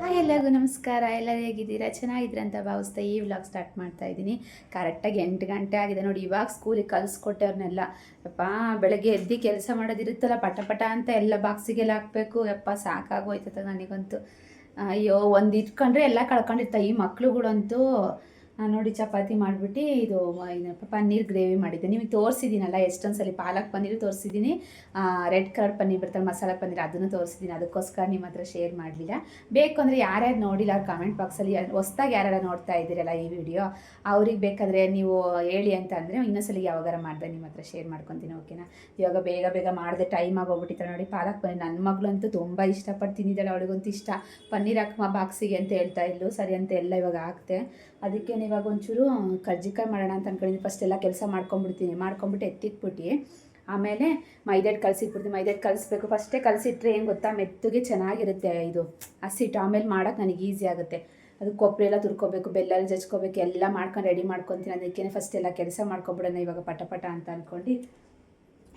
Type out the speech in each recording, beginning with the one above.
Hi ಎಲ್ಲರಿಗೂ ನಮಸ್ಕಾರ. ಎಲ್ಲ ಹೇಗಿದ್ದೀರಾ? ಚೆನ್ನಾಗಿದ್ರಂತ ಅಂತ ಭಾವಿಸ್ತಾ ಈ ವ್ಲಾಗ್ ಸ್ಟಾರ್ಟ್ ಮಾಡ್ತಾ ಇದ್ದೀನಿ. ಕರೆಕ್ಟಾಗಿ ಎಂಟು ಗಂಟೆ ಆಗಿದೆ ನೋಡಿ, ಇವಾಗ ಸ್ಕೂಲಿಗೆ ಕಲಿಸ್ಕೊಟ್ಟೆ ಅವ್ರನ್ನೆಲ್ಲ ಯಪ್ಪ, ಬೆಳಗ್ಗೆ ಎದ್ದು ಕೆಲಸ ಮಾಡೋದಿರುತ್ತಲ್ಲ, ಪಟ ಪಟ ಅಂತ ಎಲ್ಲ ಬಾಕ್ಸಿಗೆಲ್ಲ ಹಾಕಬೇಕು. ಯಪ್ಪ, ಸಾಕಾಗೋಯ್ತದ ನನಗಂತೂ. ಅಯ್ಯೋ ಒಂದು ಇಟ್ಕೊಂಡ್ರೆ ಎಲ್ಲ ಕಳ್ಕೊಂಡಿರ್ತಾವೆ. ಈ ಮಕ್ಳುಗಳಂತೂ ನೋಡಿ ಚಪಾತಿ ಮಾಡಿಬಿಟ್ಟು ಇದು ಪನ್ನೀರ್ ಗ್ರೇವಿ ಮಾಡಿದ್ದೆ. ನಿಮಗೆ ತೋರಿಸಿದ್ದೀನಲ್ಲ ಎಷ್ಟೊಂದು ಸಲ ಪಾಲಕ್ ಪನ್ನೀರು ತೋರಿಸಿದ್ದೀನಿ ರೆಡ್ ಕಲರ್ ಪನ್ನೀರ್ ಬರ್ತಾರೆ ಮಸಾಲ ಪನ್ನೀರ್ ಅದನ್ನು ತೋರಿಸಿದ್ದೀನಿ ಅದಕ್ಕೋಸ್ಕರ ನಿಮ್ಮ ಹತ್ರ ಶೇರ್ ಮಾಡಲಿಲ್ಲ. ಬೇಕು ಅಂದರೆ ಯಾರ್ಯಾರು ನೋಡಿಲ್ಲ ಕಾಮೆಂಟ್ ಬಾಕ್ಸಲ್ಲಿ ಹೊಸ್ದಾಗಿ ಯಾರ್ಯಾರು ನೋಡ್ತಾ ಇದ್ದೀರಲ್ಲ ಈ ವಿಡಿಯೋ ಅವ್ರಿಗೆ ಬೇಕಾದರೆ ನೀವು ಹೇಳಿ ಅಂತ ಅಂದರೆ ಇನ್ನೊಂದ್ಸಲ ಯಾವಾಗಾರ ಮಾಡಿದೆ ನಿಮ್ಮ ಹತ್ರ ಶೇರ್ ಮಾಡ್ಕೊತೀನಿ ಓಕೆನಾ ಇವಾಗ ಬೇಗ ಬೇಗ ಮಾಡಿದೆ ಟೈಮ್ ಆಗೋಗ್ಬಿಟ್ಟಿತ್ತು ನೋಡಿ, ಪಾಲಕ್ ಪನ್ನೀರ್ ನನ್ನ ಮಗಳಂತೂ ತುಂಬ ಇಷ್ಟಪಟ್ಟು ತಿಂದಿದ್ದಾಳೆ ಅವಳಿಗಂತೂ ಇಷ್ಟ. ಪನ್ನೀರ್ ಹಾಕಮ್ಮ ಬಾಕ್ಸಿಗೆ ಅಂತ ಹೇಳ್ತಾ ಇದ್ಲು, ಸರಿ ಅಂತ ಎಲ್ಲ ಇವಾಗ ಹಾಕ್ತೆ ಅದಕ್ಕೆ ಇವಾಗ ಒಂಚೂರು ಕರ್ಜಿಕಾಯಿ ಮಾಡೋಣ ಅಂತ ಅನ್ಕೊಂಡಿದ್ದೀನಿ ಫಸ್ಟ್ ಎಲ್ಲ ಕೆಲಸ ಮಾಡ್ಕೊಂಬಿಡ್ತೀನಿ ಮಾಡ್ಕೊಂಬಿಟ್ಟು ಎತ್ತಿಟ್ಬಿಟ್ಟು. ಆಮೇಲೆ ಮೈದಾಟ್ ಕಲಸಿಟ್ಬಿಡ್ತೀನಿ. ಮೈದಾಟ್ ಕಲಿಸ್ಬೇಕು. ಫಸ್ಟೇ ಕಲಸಿಟ್ರೆ ಏನು ಗೊತ್ತಾ? ಮೆತ್ತಗೆ ಚೆನ್ನಾಗಿರುತ್ತೆ ಇದು. ಹಸಿಟ್ಟು ಆಮೇಲೆ ಮಾಡೋಕೆ ನನಗೆ ಈಸಿ ಆಗುತ್ತೆ. ಅದು ಕೊಬ್ಬರಿ ಎಲ್ಲ ತುರ್ಕೋಬೇಕು. ಬೆಲ್ಲ ಎಲ್ಲ ಜಜ್ಕೋಬೇಕು. ಎಲ್ಲ ಮಾಡ್ಕೊಂಡು ರೆಡಿ ಮಾಡ್ಕೊತೀನಿ. ಅದಕ್ಕೆ ಫಸ್ಟ್ ಎಲ್ಲ ಕೆಲಸ ಮಾಡ್ಕೊಬಿಡೋಣ ಇವಾಗ ಪಟ ಪಟ ಅಂತ ಅಂದ್ಕೊಂಡು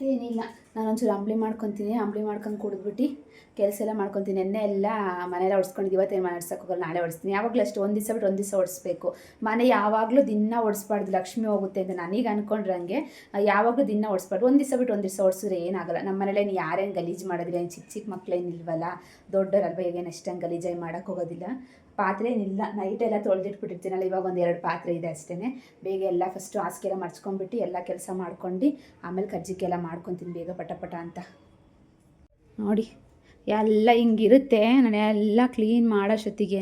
ಏನಿಲ್ಲ ನಾನು ಒಂಚೂರು ಅಂಬ್ಲಿ ಮಾಡ್ಕೊತೀನಿ, ಅಂಬ್ಲಿ ಮಾಡ್ಕೊಂಡು ಕುಡಿದ್ಬಿಟ್ಟು ಕೆಲಸ ಎಲ್ಲ ಮಾಡ್ಕೊತೀನಿ. ನೆನ್ನೆ ಎಲ್ಲ ಮನೆಯಲ್ಲ ಒಡ್ಸ್ಕೊಂಡಿದ್ದು ಇವತ್ತೇನು ಮನೆ ಹೋಗಲ್ಲ, ನಾಳೆ ಒಡಿಸ್ತೀನಿ. ಯಾವಾಗಲೂ ಅಷ್ಟು, ಒಂದು ದಿವಸ ಬಿಟ್ಟು ಒಂದು ದಿವಸ ಒಡಿಸ್ಬೇಕು. ಮನೆ ಯಾವಾಗಲೂ ದಿನ ಒಡಿಸ್ಬಾರ್ದು, ಲಕ್ಷ್ಮಿ ಹೋಗುತ್ತೆ ಅಂತ ನನಗೆ ಅನ್ಕೊಂಡ್ರಂಗೆ ಯಾವಾಗಲೂ ದಿನ ಒಡಿಸ್ಬಾರ್ದು. ಒಂದು ದಿವಸ ಬಿಟ್ಟು ಒಂದು ದಿವಸ ಒಡಿಸಿದ್ರೆ ಏನಾಗಲ್ಲ. ನಮ್ಮ ಮನೇಲಿ ಯಾರೇನು ಗಲೀಜು ಮಾಡೋದಿಲ್ಲ ಏನು ಚಿಕ್ಕ ಚಿಕ್ಕ ಮಕ್ಕಳೇನಿಲ್ವಲ್ಲ ದೊಡ್ಡವರಲ್ವ ಈಗೇನು ಅಷ್ಟೊಂದು ಗಲೀಜಾಗಿ ಮಾಡೋಕ್ಕೆ ಹೋಗೋದಿಲ್ಲ. ಪಾತ್ರೆ ಏನಿಲ್ಲ ನೈಟೆಲ್ಲ ತೊಳೆದಿಟ್ಬಿಟ್ಟಿರ್ತೀನಲ್ಲ, ಇವಾಗ ಒಂದು ಎರಡು ಪಾತ್ರೆ ಇದೆ ಅಷ್ಟೇ ಬೇಗ ಎಲ್ಲ ಫಸ್ಟು ಹಾಸಿಗೆಲ್ಲ ಮರ್ಚ್ಕೊಂಡ್ಬಿಟ್ಟು ಎಲ್ಲ ಕೆಲಸ ಮಾಡ್ಕೊಂಡು, ಆಮೇಲೆ ಕಜ್ಜಿಗೆಲ್ಲ ಮಾಡ್ಕೊತೀನಿ ಬೇಗ ಪಟ ಪಟ ಅಂತ. ನೋಡಿ, ಎಲ್ಲ ಹಿಂಗಿರುತ್ತೆ, ನಾನು ಎಲ್ಲ ಕ್ಲೀನ್ ಮಾಡೋಷ್ಟೊತ್ತಿಗೆ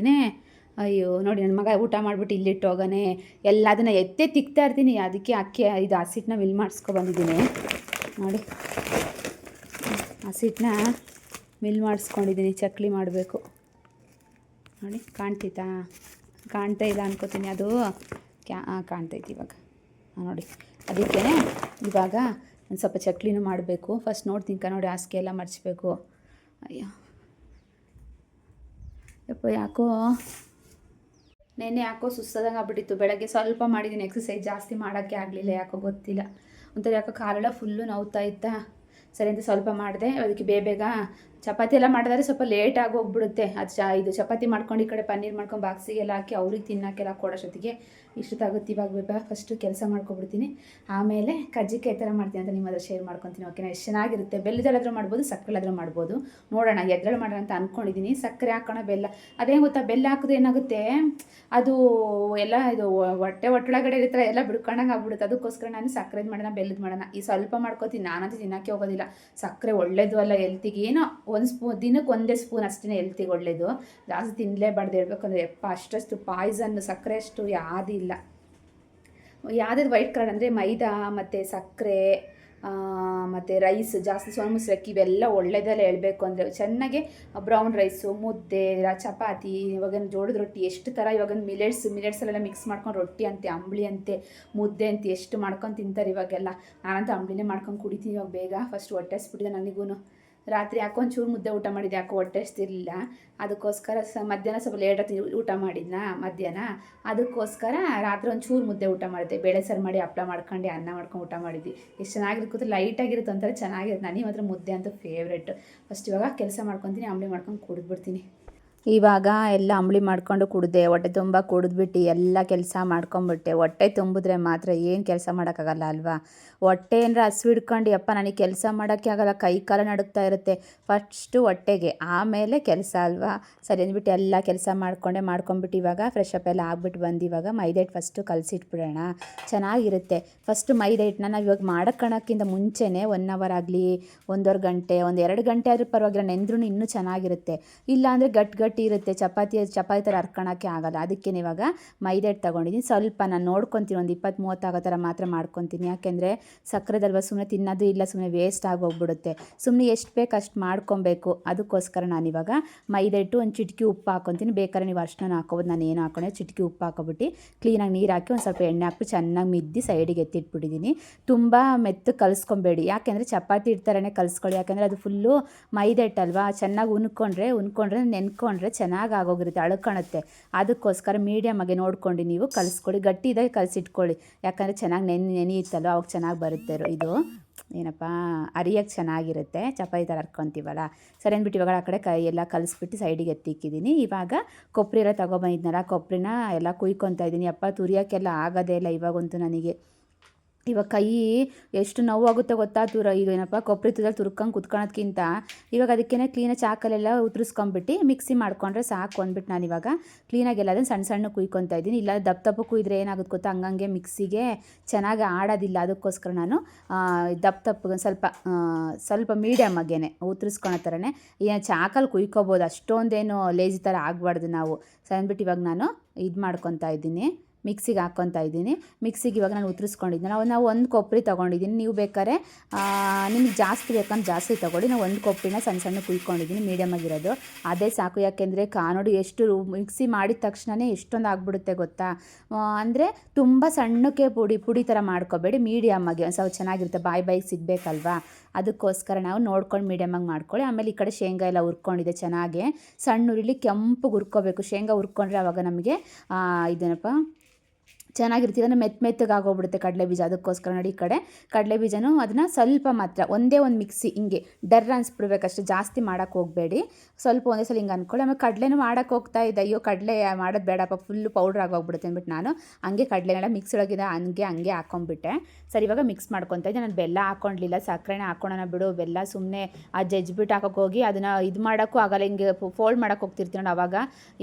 ಅಯ್ಯೋ, ನೋಡಿ ನನ್ನ ಮಗ ಊಟ ಮಾಡಿಬಿಟ್ಟು ಇಲ್ಲಿಟ್ಟು ಹೋಗಾನೆ. ಎಲ್ಲ ಅದನ್ನು ಎತ್ತೆ ತಿಕ್ತಾ ಇರ್ತೀನಿ, ಅದಕ್ಕೆ ಅಕ್ಕಿ ಇದು ಹಸಿಟ್ಟನ್ನ ವಿಲ್ ಮಾಡಿಸ್ಕೊಬಂದಿದ್ದೀನಿ ನೋಡಿ ಹಸಿಟ್ಟನ್ನ ಮಿಲ್ ಮಾಡಿಸ್ಕೊಂಡಿದ್ದೀನಿ, ಚಕ್ಲಿ ಮಾಡಬೇಕು. ನೋಡಿ ಕಾಣ್ತೈತಾ ಕಾಣ್ತಾ ಇಲ್ಲ ಅನ್ಕೋತೀನಿ. ಅದು ಕ್ಯಾ ಕಾಣ್ತೈತಿ ಇವಾಗ. ನೋಡಿ. ಅದಕ್ಕೆ ಇವಾಗ ಒಂದು ಸ್ವಲ್ಪ ಚಕ್ಲಿನೂ ಮಾಡಬೇಕು. ಫಸ್ಟ್ ನೋಡ್ತೀನಿ ಕ, ನೋಡಿ ಹಾಸಿಗೆ ಎಲ್ಲ ಮರ್ಚಬೇಕು. ಅಯ್ಯೋ. ಯಪ್ಪ, ಯಾಕೋ? ನೆನ್ನೆ ಯಾಕೋ ಸುಸ್ತಾದಂಗೆ ಆಗ್ಬಿಟ್ಟಿತ್ತು. ಬೆಳಗ್ಗೆ ಸ್ವಲ್ಪ ಮಾಡಿದ್ದೀನಿ ಎಕ್ಸಸೈಸ್ ಜಾಸ್ತಿ ಮಾಡೋಕ್ಕೆ ಆಗಲಿಲ್ಲ. ಯಾಕೋ ಗೊತ್ತಿಲ್ಲ. ಒಂಥರ ಯಾಕೋ ಕಾಲೆಲ್ಲ ಫುಲ್ಲು ನೋವ್ತಾ ಇತ್ತಾ? ಸರಿ ಅಂತ ಸ್ವಲ್ಪ ಮಾಡಿದೆ. ಅದಕ್ಕೆ ಬೇಗ ಬೇಗ ಚಪಾತಿ ಎಲ್ಲ ಮಾಡಿದ್ರೆ ಸ್ವಲ್ಪ ಲೇಟಾಗಿ ಹೋಗ್ಬಿಡುತ್ತೆ. ಅದು ಚ, ಇದು ಚಪಾತಿ ಮಾಡ್ಕೊಂಡು ಈ ಕಡೆ ಪನ್ನೀರ್ ಮಾಡ್ಕೊಂಡು ಬಾಕ್ಸಿಗೆಲ್ಲ ಹಾಕಿ ಅವ್ರಿಗೆ ತಿನ್ನೋಕ್ಕೆಲ್ಲ ಕೊಡೋಷ್ಟೊತ್ತಿಗೆ ಇಷ್ಟೊತ್ತಾಗುತ್ತೆ ಇವಾಗ ಬೇಗ. ಫಸ್ಟು ಕೆಲಸ ಮಾಡ್ಕೊಬಿಡ್ತೀನಿ. ಆಮೇಲೆ ಕಜ್ಜಿಕಾಯಿ ಥರ ಮಾಡ್ತೀನಿ ಅಂತ ನಿಮ್ಮ ಹತ್ರ ಶೇರ್ ಮಾಡ್ಕೊತೀನಿ. ಓಕೆನಾ ಎಷ್ಟು ಚೆನ್ನಾಗಿರುತ್ತೆ. ಬೆಲ್ಲದಲ್ಲಾದರೂ ಮಾಡ್ಬೋದು, ಸಕ್ಕರೆಲ್ಲಾದರೂ ಮಾಡ್ಬೋದು. ನೋಡೋಣ, ಎದ್ರಲ್ಲಿ ಮಾಡೋಣ ಅಂತ ಅಂದ್ಕೊಂಡಿದ್ದೀನಿ ಸಕ್ಕರೆ ಹಾಕೋಣ, ಬೆಲ್ಲ. ಅದೇ ಗೊತ್ತಾ? ಬೆಲ್ಲ ಹಾಕಿದ್ರೆ ಏನಾಗುತ್ತೆ? ಅದು ಎಲ್ಲ ಇದು ಹೊಟ್ಟೆ ಒಟ್ಟೊಳಗಡೆ ಇರ್ತಾರೆ. ಎಲ್ಲ ಬಿಡ್ಕೊಂಡಂಗೆ ಆಗ್ಬಿಡುತ್ತೆ. ಅದಕ್ಕೋಸ್ಕರ ನಾನು ಸಕ್ಕರೆದು ಮಾಡೋಣ, ಬೆಲ್ಲದ ಮಾಡೋಣ. ಈ ಸ್ವಲ್ಪ ಮಾಡ್ಕೋತೀನಿ. ನಾನಂತೂ ತಿನ್ನೋಕ್ಕೆ ಹೋಗೋದಿಲ್ಲ. ಸಕ್ಕರೆ ಒಳ್ಳೇದು ಅಲ್ಲ ಎಲ್ತಿಗೆ ಏನೋ ಒಂದು ಸ್ಪೂನ್ ದಿನಕ್ಕೆ ಒಂದೇ ಸ್ಪೂನ್ ಅಷ್ಟೇ ಹೆಲ್ತಿಗೆ ಒಳ್ಳೇದು. ಜಾಸ್ತಿ ತಿನ್ನಲೇಬಾರ್ದು ಹೇಳ್ಬೇಕಂದ್ರೆ ಯಪ್ಪ, ಅಷ್ಟಷ್ಟು ಪಾಯ್ಸನ್ ಸಕ್ಕರೆ ಅಷ್ಟು ಯಾವುದಿಲ್ಲ ಯಾವುದೇ ವೈಟ್ ಕಾರ್ಡ್ ಅಂದರೆ ಮೈದಾ, ಮತ್ತು ಸಕ್ಕರೆ ಮತ್ತು ರೈಸ್, ಜಾಸ್ತಿ ಸೋನ ಮುಸ್ರಕ್ಕಿ ಇವೆಲ್ಲ ಒಳ್ಳೆಯದೆಲ್ಲ ಹೇಳಬೇಕು ಅಂದರೆ ಚೆನ್ನಾಗಿ ಬ್ರೌನ್ ರೈಸು, ಮುದ್ದೆ ಚಪಾತಿ ಇವಾಗ ಜೋಳದ ರೊಟ್ಟಿ, ಎಷ್ಟು ಥರ ಇವಾಗ ಮಿಲೆಟ್ಸ್, ಮಿಲೆಟ್ಸಲ್ಲೆಲ್ಲ ಮಿಕ್ಸ್ ಮಾಡ್ಕೊಂಡು ರೊಟ್ಟಿ ಅಂತೆ, ಅಂಬಳಿ ಅಂತೆ, ಮುದ್ದೆ ಅಂತೆ, ಎಷ್ಟು ಮಾಡ್ಕೊಂಡು ತಿಂತಾರೆ ಇವಾಗೆಲ್ಲ. ನಾನಂತೂ ಅಂಬಳಿನೇ ಮಾಡ್ಕೊಂಡು ಕುಡಿತೀನಿ ಇವಾಗ ಬೇಗ. ಫಸ್ಟ್ ಹೊಟ್ಟೆಸ್ಬಿಟ್ಟಿದೆ ನನಗೂ ರಾತ್ರಿ ಯಾಕೋ ಒಂಚೂರು ಮುದ್ದೆ ಊಟ ಮಾಡಿದ್ದೆ, ಯಾಕೋ ಹೊಟ್ಟೆ ಹಸ್ತಿರ್ಲಿಲ್ಲ. ಅದಕ್ಕೋಸ್ಕರ ಸ, ಮಧ್ಯಾಹ್ನ ಸ್ವಲ್ಪ ಲೇಟಾಗಿ ಊಟ ಮಾಡಿದ್ನ, ಮಧ್ಯಾಹ್ನ? ಅದಕ್ಕೋಸ್ಕರ ರಾತ್ರಿ ಒಂಚೂರು ಮುದ್ದೆ ಊಟ ಮಾಡಿದ್ದೆ ಬೇಳೆ ಸಾರು ಮಾಡಿ, ಹಪ್ಳ ಮಾಡ್ಕೊಂಡು, ಅನ್ನ ಮಾಡ್ಕೊಂಡು ಊಟ ಮಾಡಿದ್ವಿ. ಎಷ್ಟು ಚೆನ್ನಾಗಿರುತ್ತೆ ಲೈಟಾಗಿರುತ್ತೆ ಒಂಥರ ಚೆನ್ನಾಗಿರುತ್ತೆ. ನನಗೆ ಮಾತ್ರ ಮುದ್ದೆ ಅಂತೂ ಫೇವ್ರೆಟ್ ಫಸ್ಟ್ ಇವಾಗ ಕೆಲಸ ಮಾಡ್ಕೊತೀನಿ ಅಂಬಳಿ ಮಾಡ್ಕೊಂಡು ಕುಡಿದ್ಬಿಡ್ತೀನಿ. ಇವಾಗ ಎಲ್ಲ ಅಂಬಳಿ ಮಾಡ್ಕೊಂಡು ಕುಡಿದೆ, ಹೊಟ್ಟೆ ತುಂಬ ಕುಡಿದ್ಬಿಟ್ಟು ಎಲ್ಲ ಕೆಲಸ ಮಾಡ್ಕೊಂಬಿಟ್ಟೆ. ಹೊಟ್ಟೆ ತುಂಬಿದ್ರೆ ಮಾತ್ರ ಏನು ಕೆಲಸ ಮಾಡೋಕ್ಕಾಗಲ್ಲ ಅಲ್ವಾ? ಹೊಟ್ಟೆ ಏನಾರ ಹಸಿವು ಹಿಡ್ಕೊಂಡು, ಯಪ್ಪ, ನನಗೆ ಕೆಲಸ ಮಾಡೋಕ್ಕೆ ಆಗಲ್ಲ, ಕೈ ಕಾಲ ನಡುಗ್ತಾ ಇರುತ್ತೆ. ಫಸ್ಟು ಹೊಟ್ಟೆಗೆ, ಆಮೇಲೆ ಕೆಲಸ ಅಲ್ವಾ? ಸರಿ ಅಂದ್ಬಿಟ್ಟು ಎಲ್ಲ ಕೆಲಸ ಮಾಡ್ಕೊಂಡೆ, ಮಾಡ್ಕೊಂಬಿಟ್ಟು ಇವಾಗ ಫ್ರೆಶ್ ಅಪ್ ಎಲ್ಲ ಆಗ್ಬಿಟ್ಟು ಬಂದು ಇವಾಗ ಮೈದೈಟ್ ಫಸ್ಟು ಕಲಸಿಟ್ಬಿಡೋಣ. ಚೆನ್ನಾಗಿರುತ್ತೆ. ಫಸ್ಟು ಮೈದೇಟ್ನ ನಾವು ಇವಾಗ ಮಾಡ್ಕೊಳಕ್ಕಿಂತ ಮುಂಚೆನೇ ಒನ್ ಅವರ್ ಆಗಲಿ, ಒಂದೂವರೆ ಗಂಟೆ ಒಂದು ಎರಡು ಗಂಟೆ ಆದರೂ ಪರವಾಗಿಲ್ಲ ನೆಂದ್ರೂ ಇನ್ನೂ ಚೆನ್ನಾಗಿರುತ್ತೆ. ಇಲ್ಲಾಂದರೆ ಗಟ್ಟಿ ಗಟ್ಟಿ ಇರುತ್ತೆ, ಚಪಾತಿ ಚಪಾತಿ ಥರ ಹರ್ಕೊಳಕ್ಕೆ ಆಗಲ್ಲ. ಅದಕ್ಕೆ ಇವಾಗ ಮೈದಾ ಹಿಟ್ಟು ತೊಗೊಂಡಿದ್ದೀನಿ ಸ್ವಲ್ಪ ನಾನು ನೋಡ್ಕೊತೀನಿ, ಒಂದು ಇಪ್ಪತ್ತು ಮೂವತ್ತಾಗೋ ಥರ ಮಾತ್ರ ಮಾಡ್ಕೊತೀನಿ. ಯಾಕೆಂದರೆ ಸಕ್ಕರೆದಲ್ವ ಸುಮ್ಮನೆ ತಿನ್ನೋದು ಇಲ್ಲ ಸುಮ್ಮನೆ ವೇಸ್ಟ್ ಆಗೋಗ್ಬಿಡುತ್ತೆ ಸುಮ್ಮನೆ ಎಷ್ಟು ಬೇಕು ಅಷ್ಟು ಮಾಡ್ಕೊಬೇಕು. ಅದಕ್ಕೋಸ್ಕರ ನಾನಿವಾಗ ಮೈದಾ ಹಿಟ್ಟು ಒಂದು ಚಿಟಕಿ ಉಪ್ಪು ಹಾಕೊತೀನಿ. ಬೇಕಾದ್ರೆ ನೀವು ಅರ್ಶನ ಹಾಕೋಬೋದು, ನಾನು ಏನು ಹಾಕೊಂಡೆ ಚಿಟಕಿ ಉಪ್ಪು ಹಾಕೊಬಿಟ್ಟು ಕ್ಲೀನಾಗಿ ನೀರು ಹಾಕಿ ಒಂದು ಸ್ವಲ್ಪ ಎಣ್ಣೆ ಹಾಕಿ ಚೆನ್ನಾಗಿ ಮಿದ್ದಿ ಸೈಡಿಗೆ ಎತ್ತಿಟ್ಬಿಟ್ಟಿದ್ದೀನಿ ತುಂಬ ಮೆತ್ತ ಕಲಿಸ್ಕೊಬೇಡಿ. ಯಾಕೆಂದರೆ ಚಪಾತಿ ಇಡ್ತಾರೆ ಕಲಿಸ್ಕೊಳ್ಳಿ. ಯಾಕೆಂದರೆ ಅದು ಫುಲ್ಲು ಮೈದಾ ಹಿಟ್ಟಲ್ವಾ ಚೆನ್ನಾಗಿ ಉನ್ಕೊಂಡ್ರೆ ಉನ್ಕೊಂಡ್ರೆ ನೆನ್ಕೊಂಡ್ರೆ ಮಾಡಿಬಿಟ್ರೆ ಚೆನ್ನಾಗಿ ಆಗೋಗಿರುತ್ತೆ ಅಳುಕಣುತ್ತೆ. ಅದಕ್ಕೋಸ್ಕರ ಮೀಡಿಯಮಾಗೆ ನೋಡ್ಕೊಂಡು ನೀವು ಕಲಿಸ್ಕೊಳ್ಳಿ. ಗಟ್ಟಿ ಕಲಸಿ ಕಲಸಿಟ್ಕೊಳ್ಳಿ. ಯಾಕಂದರೆ ಚೆನ್ನಾಗಿ ನೆನೆ ನೆನೆಯುತ್ತಲ್ವ ಅವಾಗ ಚೆನ್ನಾಗಿ ಬರುತ್ತೆ ಇದು. ಏನಪ್ಪ? ಅರಿಯಕ್ಕೆ ಚೆನ್ನಾಗಿರುತ್ತೆ. ಚಪಾತಿ ಥರ ಹರ್ಕೊತೀವಲ್ಲ ಸರಿ ಅಂದ್ಬಿಟ್ಟು ಇವಾಗ ಆ ಕಡೆ ಕೈ ಎಲ್ಲ ಕಲಿಸ್ಬಿಟ್ಟು ಸೈಡಿಗೆ ಎತ್ತಿಕ್ಕಿದ್ದೀನಿ ಇವಾಗ ಕೊಬ್ಬರಿ ಎಲ್ಲ ತೊಗೊಬಂದಿದ್ನಲ್ಲ ಕೊಬ್ಬರಿನ ಎಲ್ಲ ಕುಯ್ಕೊತಾ ಇದ್ದೀನಿ. ಅಪ್ಪ ತುರಿಯೋಕ್ಕೆಲ್ಲ ಆಗೋದೇ ಇಲ್ಲ ಇವಾಗಂತೂ ನನಗೆ. ಇವಾಗ ಕೈ ಎಷ್ಟು ನೋವಾಗುತ್ತೆ ಗೊತ್ತಾ ತುರ ಈಗ ಏನಪ್ಪ ಕೊಬ್ಬರಿ ತುದಲ್ಲಿ ತುರ್ಕೊಂಡು ಕುತ್ಕೊಳೋದ್ಕಿಂತ ಇವಾಗ ಅದಕ್ಕೇನೆ ಕ್ಲೀನಾಗಿ ಚಾಕಲೆಲ್ಲ ಉದುರಿಸ್ಕೊಂಬಿಟ್ಟು ಮಿಕ್ಸಿ ಮಾಡ್ಕೊಂಡ್ರೆ ಸಾಕು ಅಂದ್ಬಿಟ್ಟು ನಾನು ಇವಾಗ. ಕ್ಲೀನಾಗಿ ಎಲ್ಲದನ್ನು ಸಣ್ಣ ಸಣ್ಣ ಕುಯ್ಕೊತಾ ಇದ್ದೀನಿ. ಇಲ್ಲ, ದಪ್ಪ ದಪ್ಪ ಕುಯ್ದ್ರೆ ಏನಾಗುತ್ತೆ ಗೊತ್ತಾ? ಹಂಗಂಗೆ ಮಿಕ್ಸಿಗೆ ಚೆನ್ನಾಗಿ ಆಡೋದಿಲ್ಲ. ಅದಕ್ಕೋಸ್ಕರ ನಾನು ದಪ್ಪ ದಪ್ಪ ಸ್ವಲ್ಪ ಸ್ವಲ್ಪ ಮೀಡಿಯಮ್ ಆಗೇನೆ. ಉದುರಿಸ್ಕೊಳೋ ಥರನೇ ಏನು ಚಾಕಲ್ಲಿ ಕುಯ್ಕೋಬೋದು. ಅಷ್ಟೊಂದೇನು ಲೇಜಿ ಥರ ಆಗಬಾರ್ದು ನಾವು. ಸೊ ಅಂದ್ಬಿಟ್ಟು ಇವಾಗ ನಾನು ಇದು ಮಾಡ್ಕೊತಾ ಇದ್ದೀನಿ. ಮಿಕ್ಸಿಗೆ ಹಾಕ್ಕೊತಾ ಇದ್ದೀನಿ. ಮಿಕ್ಸಿಗೆ ಇವಾಗ ನಾನು ಉತ್ತರಿಸ್ಕೊಂಡಿದ್ದೀನಿ ನಾವು ನಾವು ಒಂದು ಕೊಬ್ಬರಿ ತೊಗೊಂಡಿದ್ದೀನಿ. ನೀವು ಬೇಕಾದ್ರೆ ನಿಮಗೆ ಜಾಸ್ತಿ ಬೇಕಂದ್ರೆ ಜಾಸ್ತಿ ತೊಗೊಳ್ಳಿ. ನಾವು ಒಂದು ಕೊಬ್ಬರಿನ ಸಣ್ಣ ಸಣ್ಣ ಕುಯ್ಕೊಂಡಿದ್ದೀನಿ ಮೀಡಿಯಮ್ ಆಗಿರೋದು. ಅದೇ ಸಾಕು. ಯಾಕೆಂದರೆ ಕಾ ನೋಡಿ ಎಷ್ಟು ಮಿಕ್ಸಿ ಮಾಡಿದ ತಕ್ಷಣವೇ ಎಷ್ಟೊಂದು ಆಗಿಬಿಡುತ್ತೆ ಗೊತ್ತಾ? ಅಂದರೆ ತುಂಬ ಸಣ್ಣಕ್ಕೆ ಪುಡಿ ಪುಡಿ ಥರ ಮಾಡ್ಕೋಬೇಡಿ. ಮೀಡಿಯಮ್ ಆಗಿ. ಒಂದು ಸ್ವಲ್ಪ ಚೆನ್ನಾಗಿರುತ್ತೆ. ಬಾಯಿ ಬಾಯಿಗೆ ಸಿಗಬೇಕಲ್ವಾ? ಅದಕ್ಕೋಸ್ಕರ ನಾವು ನೋಡ್ಕೊಂಡು ಮೀಡಿಯಮಾಗಿ ಮಾಡ್ಕೊಳ್ಳಿ. ಆಮೇಲೆ ಈ ಕಡೆ ಶೇಂಗಾ ಎಲ್ಲ ಹುರ್ಕೊಂಡಿದೆ ಚೆನ್ನಾಗಿ. ಸಣ್ಣ ಉರಿಲಿ ಕೆಂಪಗೆ ಹುರ್ಕೋಬೇಕು. ಶೇಂಗಾ ಹುರ್ಕೊಂಡ್ರೆ ಆವಾಗ ನಮಗೆ ಇದೇನಪ್ಪ? ಚೆನ್ನಾಗಿರ್ತೀವಿ. ಅಂದರೆ ಮೆತ್ತ ಮೆತ್ತಗೆ ಆಗೋಗ್ಬಿಡುತ್ತೆ ಕಡಲೆ ಬೀಜ ಅದಕ್ಕೋಸ್ಕರ ನೋಡಿ ಈ ಕಡೆ. ಕಡಲೆ ಬೀಜನೂ ಅದನ್ನು ಸ್ವಲ್ಪ ಮಾತ್ರ, ಒಂದೇ ಒಂದು ಮಿಕ್ಸಿ, ಹಿಂಗೆ ಡರ್ ಅನ್ಸ್ಬಿಡ್ಬೇಕಷ್ಟು ಜಾಸ್ತಿ ಮಾಡೋಕ್ಕೆ ಹೋಗಬೇಡಿ. ಸ್ವಲ್ಪ ಒಂದೇ ಸಲ ಹಿಂಗೆ ಅಂದ್ಕೊಳ್ಳಿ ಆಮೇಲೆ ಕಡಲೆನೂ ಮಾಡೋಕ್ಕೆ ಹೋಗ್ತಾ ಇದ್ದೆ ಅಯ್ಯೋ, ಕಡಲೆ ಮಾಡೋದು ಬೇಡಪ್ಪ. ಫುಲ್ಲು ಪೌಡ್ರ್ ಆಗೋಗ್ಬಿಡುತ್ತೆ ಅಂದ್ಬಿಟ್ಟು ನಾನು. ಹಂಗೆ ಕಡಲೆನೆಲ್ಲ ಮಿಕ್ಸ್ ಒಳಗಿದೆ ಹಂಗೆ ಹಂಗೆ ಹಾಕೊಂಡ್ಬಿಟ್ಟೆ. ಸರಿ, ಇವಾಗ ಮಿಕ್ಸ್ ಮಾಡ್ಕೊತಾ ಇದ್ದೆ. ನಾನು ಬೆಲ್ಲ ಹಾಕ್ಕೊಂಡಿಲ್ಲ ಸಕ್ಕರೆನೇ ಹಾಕ್ಕೊಳ್ಳೋಣ ಬಿಡು. ಬೆಲ್ಲ ಸುಮ್ಮನೆ ಆ ಜಜ್ಬಿಟ್ಟು ಹಾಕೋಕೆ ಹೋಗಿ ಅದನ್ನು ಇದು ಮಾಡೋಕ್ಕೂ ಆಗಲ್ಲ. ಹಿಂಗೆ ಫೋಲ್ಡ್ ಮಾಡೋಕ್ಕೆ ಹೋಗ್ತಿರ್ತೀನಿ ನೋಡಿ ಅವಾಗ.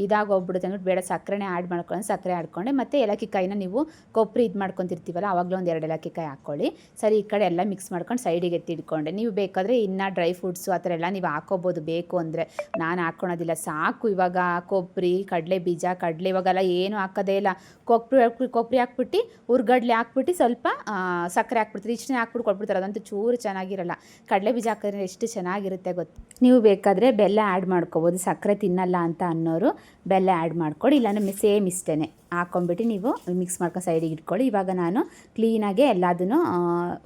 ಇದಾಗೋಗ್ಬಿಡುತ್ತೆ ಅಂದ್ಬಿಟ್ಟು ಬೇಡ. ಸಕ್ಕರೆನೇ ಆ್ಯಡ್ ಮಾಡ್ಕೊಳ್ಳೋಣ. ಸಕ್ಕರೆ ಆಡ್ಕೊಂಡೆ ಮತ್ತು ಏಲಕ್ಕಿ ಕಾಯಿನ ನೀವು ಕೊಬ್ಬರಿ ಇದು ಮಾಡ್ಕೊತಿರ್ತೀವಲ್ಲ ಆವಾಗಲೂ ಒಂದು ಎರಡು ಏಲಕ್ಕಿ ಕಾಯಿ ಹಾಕ್ಕೊಳ್ಳಿ ಸರಿ, ಈ ಕಡೆ ಎಲ್ಲ ಮಿಕ್ಸ್ ಮಾಡ್ಕೊಂಡು ಸೈಡಿಗೆ ಎತ್ತಿಡ್ಕೊಂಡೆ ನೀವು ಬೇಕಾದರೆ ಇನ್ನು ಡ್ರೈ ಫ್ರೂಟ್ಸು ಆ ಥರ ಎಲ್ಲ ನೀವು ಹಾಕೋಬೋದು. ಬೇಕು ಅಂದರೆ ನಾನು ಹಾಕ್ಕೊಳೋದಿಲ್ಲ ಸಾಕು ಇವಾಗ ಕೊಬ್ಬರಿ, ಕಡಲೆ ಬೀಜ, ಕಡಲೆ ಇವಾಗೆಲ್ಲ ಏನು ಹಾಕೋದೇ ಇಲ್ಲ. ಕೊಬ್ಬರಿ ಕೊಬ್ಬರಿ ಹಾಕ್ಬಿಟ್ಟು, ಹುರ್ಗಡ್ಲೆ ಹಾಕ್ಬಿಟ್ಟು ಸ್ವಲ್ಪ ಸಕ್ಕರೆ ಹಾಕ್ಬಿಡ್ತೀರಿ. ಇಷ್ಟೇ ಹಾಕ್ಬಿಟ್ಟು ಕೊಟ್ಬಿಡ್ತಾರೆ. ಅದಂತೂ ಚೂರು ಚೆನ್ನಾಗಿರಲ್ಲ. ಕಡಲೆ ಬೀಜ ಹಾಕಿದ್ರೆ ಎಷ್ಟು ಚೆನ್ನಾಗಿರುತ್ತೆ ಗೊತ್ತು. ನೀವು ಬೇಕಾದರೆ ಬೆಲ್ಲ ಆ್ಯಡ್ ಮಾಡ್ಕೋಬೋದು. ಸಕ್ಕರೆ ತಿನ್ನಲ್ಲ ಅಂತ ಅನ್ನೋರು ಬೆಲ್ಲ ಆ್ಯಡ್ ಮಾಡ್ಕೊಳ್ಳಿ ಇಲ್ಲಾಂದ್ರೆ ಸೇಮ್ ಇಷ್ಟೇ ಹಾಕ್ಕೊಂಬಿಟ್ಟು ನೀವು ಮಿಕ್ಸ್ ಮಾಡ್ಕೊ ಸೈಡಿಗೆ ಇಟ್ಕೊಳ್ಳಿ. ಇವಾಗ ನಾನು ಕ್ಲೀನಾಗೆ ಎಲ್ಲದನ್ನು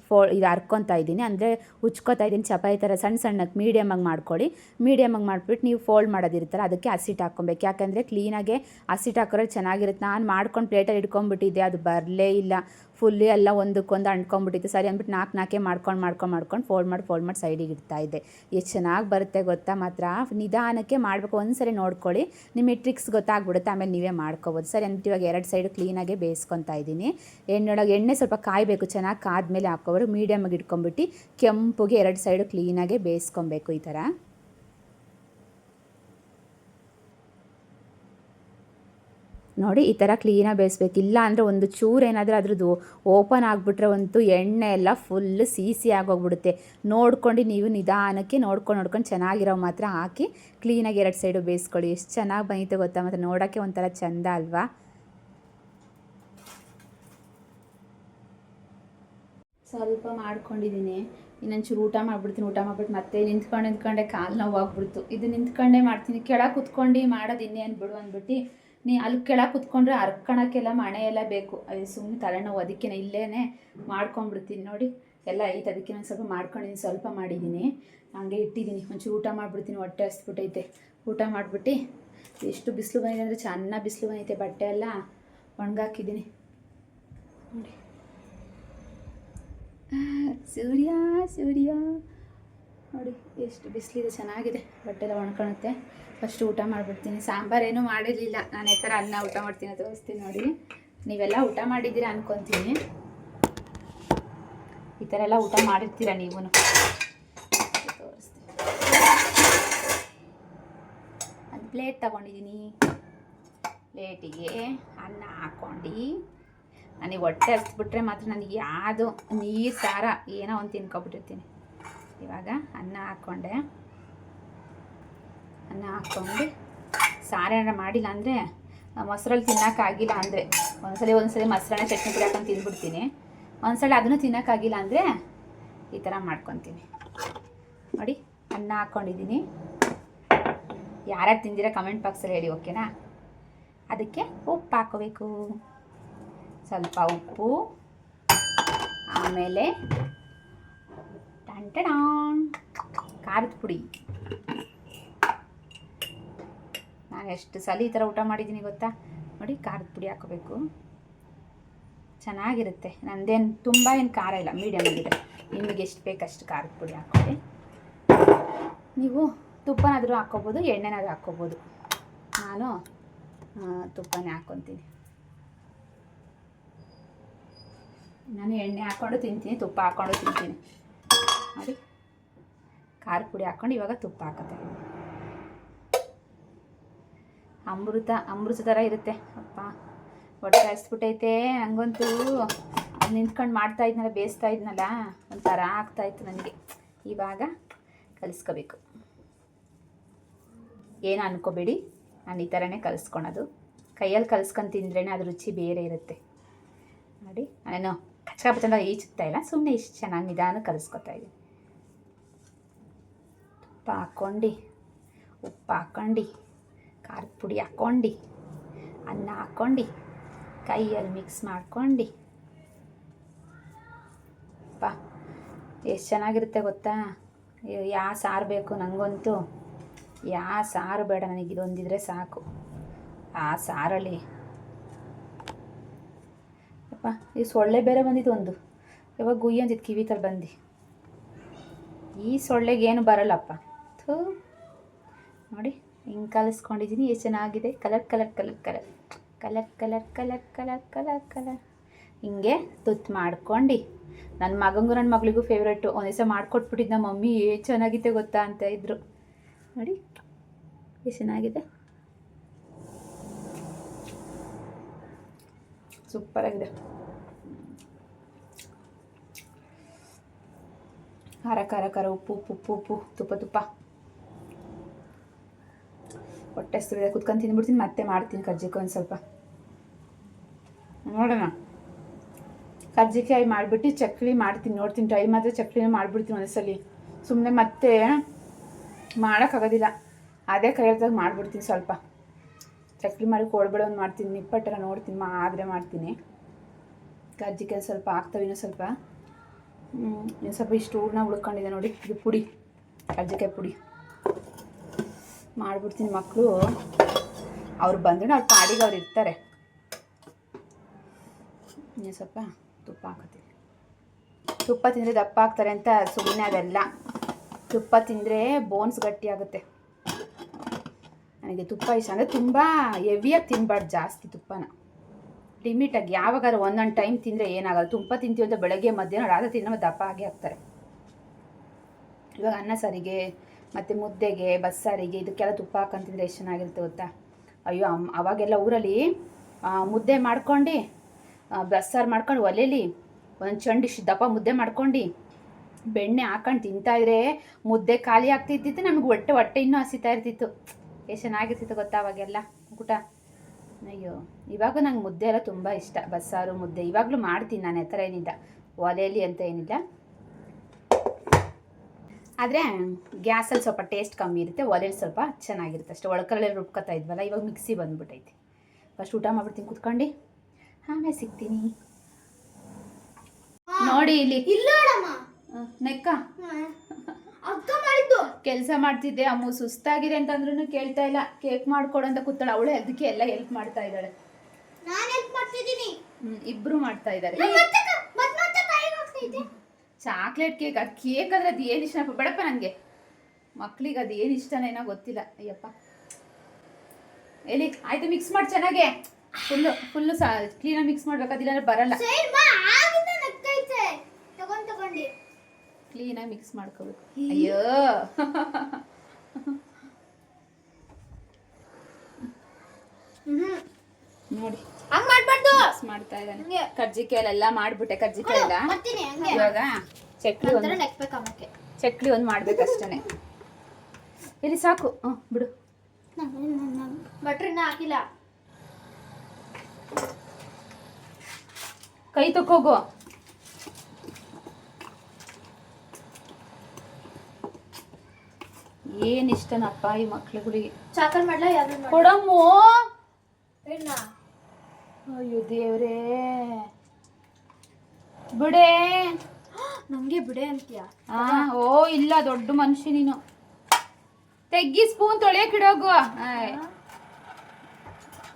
ಫೋ ಇದು ಹರ್ಕೊತಾ ಇದ್ದೀನಿ. ಅಂದರೆ ಉಚ್ಕೋತಾ ಇದ್ದೀನಿ. ಚಪಾತಿ ಥರ ಸಣ್ಣ ಸಣ್ಣಕ್ಕೆ ಮೀಡಿಯಮಾಗಿ ಮಾಡ್ಕೊಳ್ಳಿ. ಮೀಡಿಯಮಾಗಿ ಮಾಡಿಬಿಟ್ಟು ನೀವು ಫೋಲ್ಡ್ ಮಾಡೋದಿರುತ್ತಲ್ಲ, ಅದಕ್ಕೆ ಹಸಿಟ್ಟು ಹಾಕ್ಕೊಬೇಕು. ಯಾಕೆಂದರೆ ಕ್ಲೀನಾಗೆ ಹಸಿಟ್ಟು ಹಾಕೋದ್ರೆ ಚೆನ್ನಾಗಿರುತ್ತೆ. ನಾನು ಮಾಡ್ಕೊಂಡು ಪ್ಲೇಟಲ್ಲಿ ಇಟ್ಕೊಂಡ್ಬಿಟ್ಟಿದ್ದೆ, ಅದು ಬರಲೇ ಇಲ್ಲ. ಫುಲ್ಲಿ ಎಲ್ಲ ಒಂದಕ್ಕೊಂದು ಅಂಟ್ಕೊಂಡ್ಬಿಟ್ಟಿತ್ತು ಸರಿ ಅಂದ್ಬಿಟ್ಟು ನಾಲ್ಕು ನಾಲ್ಕೇ ಮಾಡ್ಕೊಂಡು ಮಾಡ್ಕೊಂಡು ಮಾಡ್ಕೊಂಡು ಫೋಲ್ಡ್ ಮಾಡಿ ಫೋಲ್ಡ್ ಮಾಡಿ ಸೈಡಿಗೆ ಇಡ್ತಾ ಇದ್ದೆ. ಎಷ್ಟು ಚೆನ್ನಾಗಿ ಬರುತ್ತೆ ಗೊತ್ತಾ? ಮಾತ್ರ ನಿಧಾನಕ್ಕೆ ಮಾಡಬೇಕು. ಒಂದು ಸರಿ ನೋಡ್ಕೊಳ್ಳಿ ನಿಮಗೆ ಟ್ರಿಕ್ಸ್ ಗೊತ್ತಾಗ್ಬಿಡುತ್ತೆ. ಆಮೇಲೆ ನೀವೇ ಮಾಡ್ಕೋಬೋದು. ಸರಿ ಅಂದ್ಬಿಟ್ಟು ಇವಾಗ ಎರಡು ಸೈಡು ಕ್ಲೀನಾಗೆ ಬೇಯಿಸ್ಕೊತಾ ಇದ್ದೀನಿ. ಎಣ್ಣೆಯೊಳಗೆ ಎಣ್ಣೆ ಸ್ವಲ್ಪ ಕಾಯಬೇಕು. ಚೆನ್ನಾಗಿ ಕಾದ್ಮೇಲೆ ಹಾಕೋಬಾರ್ದು ಮೀಡಿಯಮ್ಗೆ ಇಟ್ಕೊಂಬಿಟ್ಟು ಕೆಂಪುಗೆ ಎರಡು ಸೈಡು ಕ್ಲೀನಾಗೆ ಬೇಯಿಸ್ಕೊಬೇಕು ಈ ಥರ. ನೋಡಿ, ಈ ಥರ ಕ್ಲೀನಾಗಿ ಬೇಯಿಸ್ಬೇಕು. ಇಲ್ಲ ಅಂದರೆ ಒಂದು ಚೂರು ಏನಾದರೂ ಅದ್ರದ್ದು ಓಪನ್ ಆಗಿಬಿಟ್ರೆ ಅಂತೂ ಎಣ್ಣೆ ಎಲ್ಲ ಫುಲ್ ಸೀಸಿ ಆಗೋಗ್ಬಿಡುತ್ತೆ. ನೋಡ್ಕೊಂಡು ನೀವು ನಿಧಾನಕ್ಕೆ ನೋಡ್ಕೊಂಡು ನೋಡ್ಕೊಂಡು ಚೆನ್ನಾಗಿರೋ ಮಾತ್ರ ಹಾಕಿ ಕ್ಲೀನಾಗಿ ಎರಡು ಸೈಡು ಬೇಯಿಸ್ಕೊಳ್ಳಿ. ಎಷ್ಟು ಚೆನ್ನಾಗಿ ಬಂದಿತ್ತು ಗೊತ್ತಾ? ಮತ್ತು ನೋಡೋಕ್ಕೆ ಒಂಥರ ಚಂದ ಅಲ್ವಾ? ಸ್ವಲ್ಪ ಮಾಡ್ಕೊಂಡಿದ್ದೀನಿ. ಇನ್ನೊಂಚೂರು ಊಟ ಮಾಡಿಬಿಡ್ತೀನಿ. ಊಟ ಮಾಡ್ಬಿಟ್ಟು ಮತ್ತೆ ನಿಂತ್ಕೊಂಡು ನಿಂತ್ಕೊಂಡೆ ಕಾಲು ನೋವು ಆಗ್ಬಿಡ್ತು ಇದು ನಿಂತ್ಕೊಂಡೇ ಮಾಡ್ತೀನಿ. ಕೆಳಗೆ ಕುತ್ಕೊಂಡು ಮಾಡೋದು ಇನ್ನೇನು ಬಿಡು ಅಂದ್ಬಿಟ್ಟು ನೀ ಅಲ್ಲಿ ಕೆಳಗೆ ಕುತ್ಕೊಂಡ್ರೆ ಹರ್ಕೊಳಕ್ಕೆಲ್ಲ ಮಣೆ ಎಲ್ಲ ಬೇಕು. ಅದು ಸುಮ್ಮನೆ ತಲೆನೋವು ಅದಕ್ಕೆ ಇಲ್ಲೇ ಮಾಡ್ಕೊಂಡ್ಬಿಡ್ತೀನಿ ನೋಡಿ. ಎಲ್ಲ ಐತೆ ಅದಕ್ಕೆ ನಾನು ಸ್ವಲ್ಪ ಮಾಡ್ಕೊಂಡಿದ್ದೀನಿ ಸ್ವಲ್ಪ ಮಾಡಿದ್ದೀನಿ ಹಂಗೆ ಇಟ್ಟಿದ್ದೀನಿ ಒಂಚೂರು ಊಟ ಮಾಡಿಬಿಡ್ತೀನಿ, ಹೊಟ್ಟೆ ಹಸ್ಬಿಟ್ಟೈತೆ. ಊಟ ಮಾಡಿಬಿಟ್ಟು ಎಷ್ಟು ಬಿಸಿಲು ಬಂದಿದೆ ಅಂದರೆ ಚೆನ್ನಾಗಿ ಬಿಸಿಲು ಬಂದೈತೆ ಬಟ್ಟೆ ಎಲ್ಲ ಒಣಗಾಕಿದ್ದೀನಿ ನೋಡಿ. ಸೂರ್ಯ ಸೂರ್ಯ. ನೋಡಿ, ಎಷ್ಟು ಬಿಸಿಲಿದೆ, ಚೆನ್ನಾಗಿದೆ. ಬಟ್ಟೆ ಎಲ್ಲ ಒಣ್ಕೊಳುತ್ತೆ. ಫಸ್ಟ್ ಊಟ ಮಾಡಿಬಿಡ್ತೀನಿ. ಸಾಂಬಾರೇನು ಮಾಡಿರಲಿಲ್ಲ. ನಾನು ಈ ಥರ ಅನ್ನ ಊಟ ಮಾಡ್ತೀನಿ ತೋರಿಸ್ತೀನಿ ನೋಡಿ. ನೀವೆಲ್ಲ ಊಟ ಮಾಡಿದ್ದೀರಾ ಅನ್ಕೊತೀನಿ. ಈ ಥರ ಎಲ್ಲ ಊಟ ಮಾಡಿರ್ತೀರ ನೀವು ತೋರಿಸ್ತೀನಿ. ಪ್ಲೇಟ್ ತಗೊಂಡಿದ್ದೀನಿ. ಪ್ಲೇಟಿಗೆ ಅನ್ನ ಹಾಕ್ಕೊಂಡು. ನನಗೆ ಹೊಟ್ಟೆ ಹಸ್ಬಿಟ್ರೆ ಮಾತ್ರ ನನಗೆ ಯಾವುದು ನೀರು, ಸಾರ ಏನೋ ಒಂದು ತಿನ್ಕೊಬಿಟ್ಟಿರ್ತೀನಿ. ಇವಾಗ ಅನ್ನ ಹಾಕ್ಕೊಂಡೆ. ಅನ್ನ ಹಾಕ್ಕೊಂಡು ಸಾರೇನಾರ ಮಾಡಿಲ್ಲ ಅಂದರೆ ಮೊಸರಲ್ಲಿ ತಿನ್ನೋಕ್ಕಾಗಿಲ್ಲ ಅಂದರೆ, ಒಂದ್ಸಲ ಒಂದ್ಸಲ ಮೊಸರನ್ನ ಚಟ್ನಿ ಪುಡಿ ಹಾಕೊಂಡು ತಿಂದ್ಬಿಡ್ತೀನಿ ಒಂದ್ಸಲ ಅದನ್ನು ತಿನ್ನೋಕ್ಕಾಗಿಲ್ಲ ಅಂದರೆ ಈ ಥರ ಮಾಡ್ಕೊತೀನಿ. ನೋಡಿ, ಅನ್ನ ಹಾಕ್ಕೊಂಡಿದ್ದೀನಿ ಯಾರ್ಯಾರು ತಿಂದಿರೋ ಕಮೆಂಟ್ ಬಾಕ್ಸಲ್ಲಿ ಹೇಳಿ ಓಕೆನಾ ಅದಕ್ಕೆ ಉಪ್ಪು ಹಾಕೋಬೇಕು ಸ್ವಲ್ಪ ಉಪ್ಪು, ಆಮೇಲೆ ಖಾರದ ಪುಡಿ. ನಾನು ಎಷ್ಟು ಸಲ ಈ ಥರ ಊಟ ಮಾಡಿದ್ದೀನಿ ಗೊತ್ತಾ? ನೋಡಿ ಖಾರದ ಪುಡಿ ಹಾಕೋಬೇಕು ಚೆನ್ನಾಗಿರುತ್ತೆ. ನಂದೇನು, ತುಂಬ ಏನು ಖಾರ ಇಲ್ಲ ಮೀಡಿಯಮ್ ಆಗಿದೆ. ನಿಮಗೆ ಎಷ್ಟು ಬೇಕಷ್ಟು ಖಾರದ ಪುಡಿ ಹಾಕೊಳ್ಳಿ ನೀವು ತುಪ್ಪನಾದರೂ ಹಾಕ್ಕೋಬೋದು, ಎಣ್ಣೆನಾದರೂ ಹಾಕ್ಕೋಬೋದು. ನಾನು ತುಪ್ಪನೇ ಹಾಕ್ಕೊತೀನಿ. ನಾನು ಎಣ್ಣೆ ಹಾಕ್ಕೊಂಡು ತಿಂತೀನಿ, ತುಪ್ಪ ಹಾಕ್ಕೊಂಡು ತಿಂತೀನಿ. ನೋಡಿ ಖಾರ ಪುಡಿ ಹಾಕ್ಕೊಂಡು ಇವಾಗ ತುಪ್ಪ ಹಾಕತ್ತೆ. ಅಮೃತ ಅಮೃತ ಥರ ಇರುತ್ತೆ. ಅಪ್ಪ, ಹೊಟ್ಟೆ ಹಂಗಂತೂ ಅದ್ ನಿಂತ್ಕೊಂಡು ಮಾಡ್ತಾ ಇದ್ನಲ್ಲ, ಬೇಯಿಸ್ತಾ ಇದ್ನಲ್ಲ, ಒಂಥರ ಆಗ್ತಾಯಿತ್ತು ನನಗೆ. ಇವಾಗ ಕಲಿಸ್ಕೋಬೇಕು. ಏನು ಅನ್ಕೋಬೇಡಿ? ನಾನು ಈ ಥರನೇ ಕಲಿಸ್ಕೊಳೋದು. ಕೈಯಲ್ಲಿ ಕಲಿಸ್ಕೊಂಡು ತಿಂದ್ರೇ ಅದು ರುಚಿ ಬೇರೆ ಇರುತ್ತೆ. ನೋಡಿ, ನಾನೇನು ಕಚ್ಕಾಪಚ್ಚಂದ ಈಚುತ್ತಾ ಇಲ್ಲ ಸುಮ್ಮನೆ ಇಷ್ಟು ಚೆನ್ನಾಗಿ ನಿಧಾನ ಕಲಿಸ್ಕೊತಾ ಇದ್ದೀನಿ. ತುಪ್ಪ ಹಾಕ್ಕೊಂಡು, ಉಪ್ಪು ಹಾಕ್ಕೊಂಡು, ಖಾರದ ಪುಡಿ ಹಾಕ್ಕೊಂಡು, ಅನ್ನ ಹಾಕ್ಕೊಂಡು, ಕೈಯಲ್ಲಿ ಮಿಕ್ಸ್ ಮಾಡ್ಕೊಂಡು. ಅಪ್ಪ ಎಷ್ಟು ಚೆನ್ನಾಗಿರುತ್ತೆ ಗೊತ್ತಾ? ಯಾವ ಸಾರು ಬೇಕು ನನಗಂತೂ ಯಾವ ಸಾರು ಬೇಡ ನನಗೆ ಇದೊಂದಿದ್ರೆ ಸಾಕು. ಆ ಸಾರಲ್ಲಿ. ಅಪ್ಪ, ಈ ಸೊಳ್ಳೆ ಬೇರೆ ಬಂದಿದ್ದು ಒಂದು. ಇವಾಗ ಗುಯ್ಯ ಅಂತಿತ್ತು ಕಿವಿ ಥರ ಬಂದು. ಈ ಸೊಳ್ಳೆಗೆ ಏನು ಬರಲ್ಲಪ್ಪ? ಥೂ ನೋಡಿ, ಹಿಂಗೆ ಕಲಿಸ್ಕೊಂಡಿದ್ದೀನಿ ಎಷ್ಟು ಚೆನ್ನಾಗಿದೆ? Colour colour colour colour colour colour colour colour colour colour ಹಿಂಗೆ ತುತ್ತು ಮಾಡ್ಕೊಂಡು. ನನ್ನ ಮಗಂಗೂ ನನ್ನ ಮಗಳಿಗೂ ಫೇವ್ರೇಟು ಒಂದು ದಿವಸ ಮಾಡಿಕೊಟ್ಬಿಟ್ಟಿದ್ದು ಮಮ್ಮಿ ಏ ಚೆನ್ನಾಗಿದೆ ಗೊತ್ತಾ ಅಂತ ಇದ್ರು. ನೋಡಿ, ಎಷ್ಟು ಚೆನ್ನಾಗಿದೆ? ಸೂಪರಾಗಿದೆ ಖಾರ ಖಾರ ಖಾರ ಉಪ್ಪು ಉಪ್ಪು ಉಪ್ಪು ಉಪ್ಪು, ತುಪ್ಪ ತುಪ್ಪ. ಹೊಟ್ಟೆ ಸುರಿದ ಕುತ್ಕೊಂಡು ತಿಂದ್ಬಿಡ್ತೀನಿ ಮತ್ತೆ ಮಾಡ್ತೀನಿ ಕರ್ಜಿಕಾಯಿ ಒಂದು ಸ್ವಲ್ಪ. ನೋಡೋಣ. ಕರ್ಜಿಕಾಯಿ ಮಾಡಿಬಿಟ್ಟು ಚಕ್ಲಿ ಮಾಡ್ತೀನಿ, ನೋಡ್ತೀನಿ ಟ್ರೈ ಮಾತ್ರ ಚಕ್ಲಿನೇ ಮಾಡಿಬಿಡ್ತೀನಿ ಒಂದ್ಸಲಿ ಸುಮ್ಮನೆ ಮತ್ತೆ ಮಾಡೋಕ್ಕಾಗೋದಿಲ್ಲ. ಅದೇ ಕೈಯಲ್ದಾಗ ಮಾಡಿಬಿಡ್ತೀನಿ ಸ್ವಲ್ಪ. ಚಕ್ಲಿ ಮಾಡಿ ಕೋಡ್ಬೇಡ ಒಂದು ಮಾಡ್ತೀನಿ ನಿಪ್ಪಟ್ಟೆಲ್ಲ ನೋಡ್ತೀನಿ ಮಾ ಆದರೆ ಮಾಡ್ತೀನಿ. ಕರ್ಜಿಕಾಯಿ ಸ್ವಲ್ಪ ಹಾಕ್ತವೆ ಇನ್ನೂ ಸ್ವಲ್ಪ. ಹ್ಞೂ ಇನ್ನು ಸ್ವಲ್ಪ ಇಷ್ಟು ಹೂರ್ಣ ಉಳ್ಕೊಂಡಿದೆ ನೋಡಿ, ಇದು ಪುಡಿ, ಕರ್ಜಿಕಾಯಿ ಪುಡಿ. ಮಾಡಿಬಿಡ್ತೀನಿ ಮಕ್ಕಳು ಅವ್ರು ಬಂದ್ರೆ ಅವ್ರ ಪಾಡಿಗೆ ಅವ್ರು ಇರ್ತಾರೆ. ಇನ್ನು ಸ್ವಲ್ಪ ತುಪ್ಪ ಹಾಕತ್ತೀನಿ. ತುಪ್ಪ ತಿಂದರೆ ದಪ್ಪ ಆಗ್ತಾರೆ ಅಂತ ಸುಮ್ಮನೆ ಅದೆಲ್ಲ. ತುಪ್ಪ ತಿಂದರೆ ಬೋನ್ಸ್ ಗಟ್ಟಿ ಆಗುತ್ತೆ. ನನಗೆ ತುಪ್ಪ ಇಷ್ಟ. ಅಂದರೆ ತುಂಬ ಹೆವಿಯಾಗಿ ತಿನ್ಬಾರ್ದು ಜಾಸ್ತಿ ತುಪ್ಪನ. ಲಿಮಿಟಾಗಿ ಯಾವಾಗಾದ್ರೂ ಒಂದೊಂದು ಟೈಮ್ ತಿಂದರೆ ಏನಾಗಲ್ಲ. ತುಪ್ಪ ತಿಂತೀವಿ ಅಂತ ಬೆಳಗ್ಗೆ, ಮಧ್ಯಾಹ್ನ, ರಾತ್ರಿ ತಿನ್ನೋ ದಪ್ಪ ಆಗೇ ಆಗ್ತಾರೆ. ಇವಾಗ ಅನ್ನ ಸಾರಿಗೆ ಮತ್ತು ಮುದ್ದೆಗೆ, ಬಸ್ಸಾರಿಗೆ ಇದಕ್ಕೆಲ್ಲ ತುಪ್ಪ ಹಾಕಂತಿದ್ರೆ ಎಷ್ಟು ಚೆನ್ನಾಗಿರುತ್ತೆ ಗೊತ್ತಾ? ಅಯ್ಯೋ ಅಮ್ಮ ಅವಾಗೆಲ್ಲ ಊರಲ್ಲಿ ಮುದ್ದೆ ಮಾಡ್ಕೊಂಡು ಬಸ್ಸಾರು ಮಾಡ್ಕೊಂಡು ಒಲೆಲಿ ಒಂದು ಚಂಡಿಶ್ ದಪ್ಪ ಮುದ್ದೆ ಮಾಡ್ಕೊಂಡು ಬೆಣ್ಣೆ ಹಾಕೊಂಡು ತಿಂತಾಯಿದ್ರೆ ಮುದ್ದೆ ಖಾಲಿ ಆಗ್ತಿದ್ದಿತ್ತು, ನಮಗೆ ಹೊಟ್ಟೆ ಹೊಟ್ಟೆ ಇನ್ನೂ ಹಸಿತಾ ಇರ್ತಿತ್ತು. ಎಷ್ಟು ಚೆನ್ನಾಗಿರ್ತಿತ್ತು ಗೊತ್ತಾ ಅವಾಗೆಲ್ಲ? ಊಟ? ಅಯ್ಯೋ, ಇವಾಗ ನಂಗೆ ಮುದ್ದೆ ಎಲ್ಲ ತುಂಬ ಇಷ್ಟ, ಬಸ್ಸಾರು ಮುದ್ದೆ. ಇವಾಗಲೂ ಮಾಡ್ತೀನಿ ನಾನು ಆ ಥರ ಏನಿಲ್ಲ. ಒಲೆಯಲ್ಲಿ ಅಂತ ಏನಿಲ್ಲ. ಆದರೆ ಗ್ಯಾಸಲ್ಲಿ ಸ್ವಲ್ಪ ಟೇಸ್ಟ್ ಕಮ್ಮಿ ಇರುತ್ತೆ ಒಲೆಯಲ್ಲಿ ಸ್ವಲ್ಪ ಚೆನ್ನಾಗಿರುತ್ತೆ ಅಷ್ಟೇ. ಒಳಕಲ್ಲೇ ರುಬ್ಕೊತಾ ಇದ್ವಲ್ಲ ಇವಾಗ ಮಿಕ್ಸಿ ಬಂದ್ಬಿಟ್ಟೈತಿ ಫಸ್ಟ್ ಊಟ ಮಾಡ್ಬಿಡ್ತೀನಿ ಕುತ್ಕೊಂಡು. ಆಮೇಲೆ ಸಿಗ್ತೀನಿ. ನೋಡಿ ಇಲ್ಲಿ. ನೆಕ್ಕ. ಕೆಲಸ ಮಾಡ್ತಿದ್ದೆ ಅಮ್ಮ ಸುಸ್ತಾಗಿದೆ ಅಂತಂದ್ರೂ ಕೇಳ್ತಾ ಇಲ್ಲ. ಕೇಕ್ ಮಾಡ್ಕೊಡು ಅಂತ ಕೂತಾಳೆ ಅವಳೆ ಅದಕ್ಕೆ ಎಲ್ಲ ಹೆಲ್ಪ್ ಮಾಡ್ತಾ ಇದ್ದಾಳೆ. ಇಬ್ರು ಮಾಡ್ತಾ ಇದ್ದಾರೆ. ಚಾಕ್ಲೇಟ್ ಕೇಕ್ ಅದು ಕೇಕ್ ಅಂದ್ರೆ ಅದು ಏನು ಇಷ್ಟ? ಬೇಡಪ್ಪ ನನಗೆ ಮಕ್ಳಿಗೆ ಅದು ಏನು ಇಷ್ಟನೇನೋ ಗೊತ್ತಿಲ್ಲ. ಅಯ್ಯಪ್ಪ. ಎಲ್ಲಿ ಆಯ್ತು ಮಿಕ್ಸ್ ಮಾಡಿ ಚೆನ್ನಾಗೆ. ಫುಲ್ಲು ಫುಲ್ಲು ಸಾ ಕ್ಲೀನಾಗಿ ಮಿಕ್ಸ್ ಮಾಡ್ಬೇಕಾದಿಲ್ಲ ಅಂದ್ರೆ ಬರಲ್ಲ. ಕ್ಲೀನಾಗಿ ಮಿಕ್ಸ್ ಮಾಡ್ಕೋಬೇಕು. ಅಯ್ಯೋ. ನೋಡಿ. ಹಂಗ್ ಮಾಡ್ಬಾರ್ದು. ಮಾಡ್ತಾ ಇದ್ದಾನೆ. ಕರ್ಜಿಕಾಯಿ ಎಲ್ಲ ಮಾಡ್ಬಿಟ್ಟೆ ಕರ್ಜಿಕಾಯಿ ಎಲ್ಲ ಬರ್ತೀನಿ ಹಂಗೆ. ಇವಾಗ ಚಕ್ಲಿ ಒಂದು ನೆಕ್ಬೇಕು ಅಮ್ಮಕ್ಕೆ. ಚಕ್ಲಿ ಒಂದು ಮಾಡ್ಬೇಕಷ್ಟೇ ಇಲ್ಲಿ ಸಾಕು. ಹ್ಞೂ ಬಿಡು. ಬಟ್ರಿನ ಹಾಕಿಲ್ಲ. ಕೈ ತಕ್ಕೋಗು ಏನ್ ಇಷ್ಟನಪ್ಪ ಈ ಮಕ್ಳುಗಳಿಗೆ. ಚಾಕಲ್ ಮಾಡ್ಲಾ ಕೊಡಮ್ಮು. ಅಯ್ಯೋ ದೇವ್ರೇ. ಬಿಡೆ. ನಂಗೆ ಬಿಡೆ ಅಂತೀಯ? ಹಾ ಓ ಇಲ್ಲ ದೊಡ್ಡ ಮನುಷ್ಯ ನೀನು. ತೆಗ್ಗಿ ಸ್ಪೂನ್ ತೊಳೆಯಕ್ ಇಡೋಗು. ಆಯ್.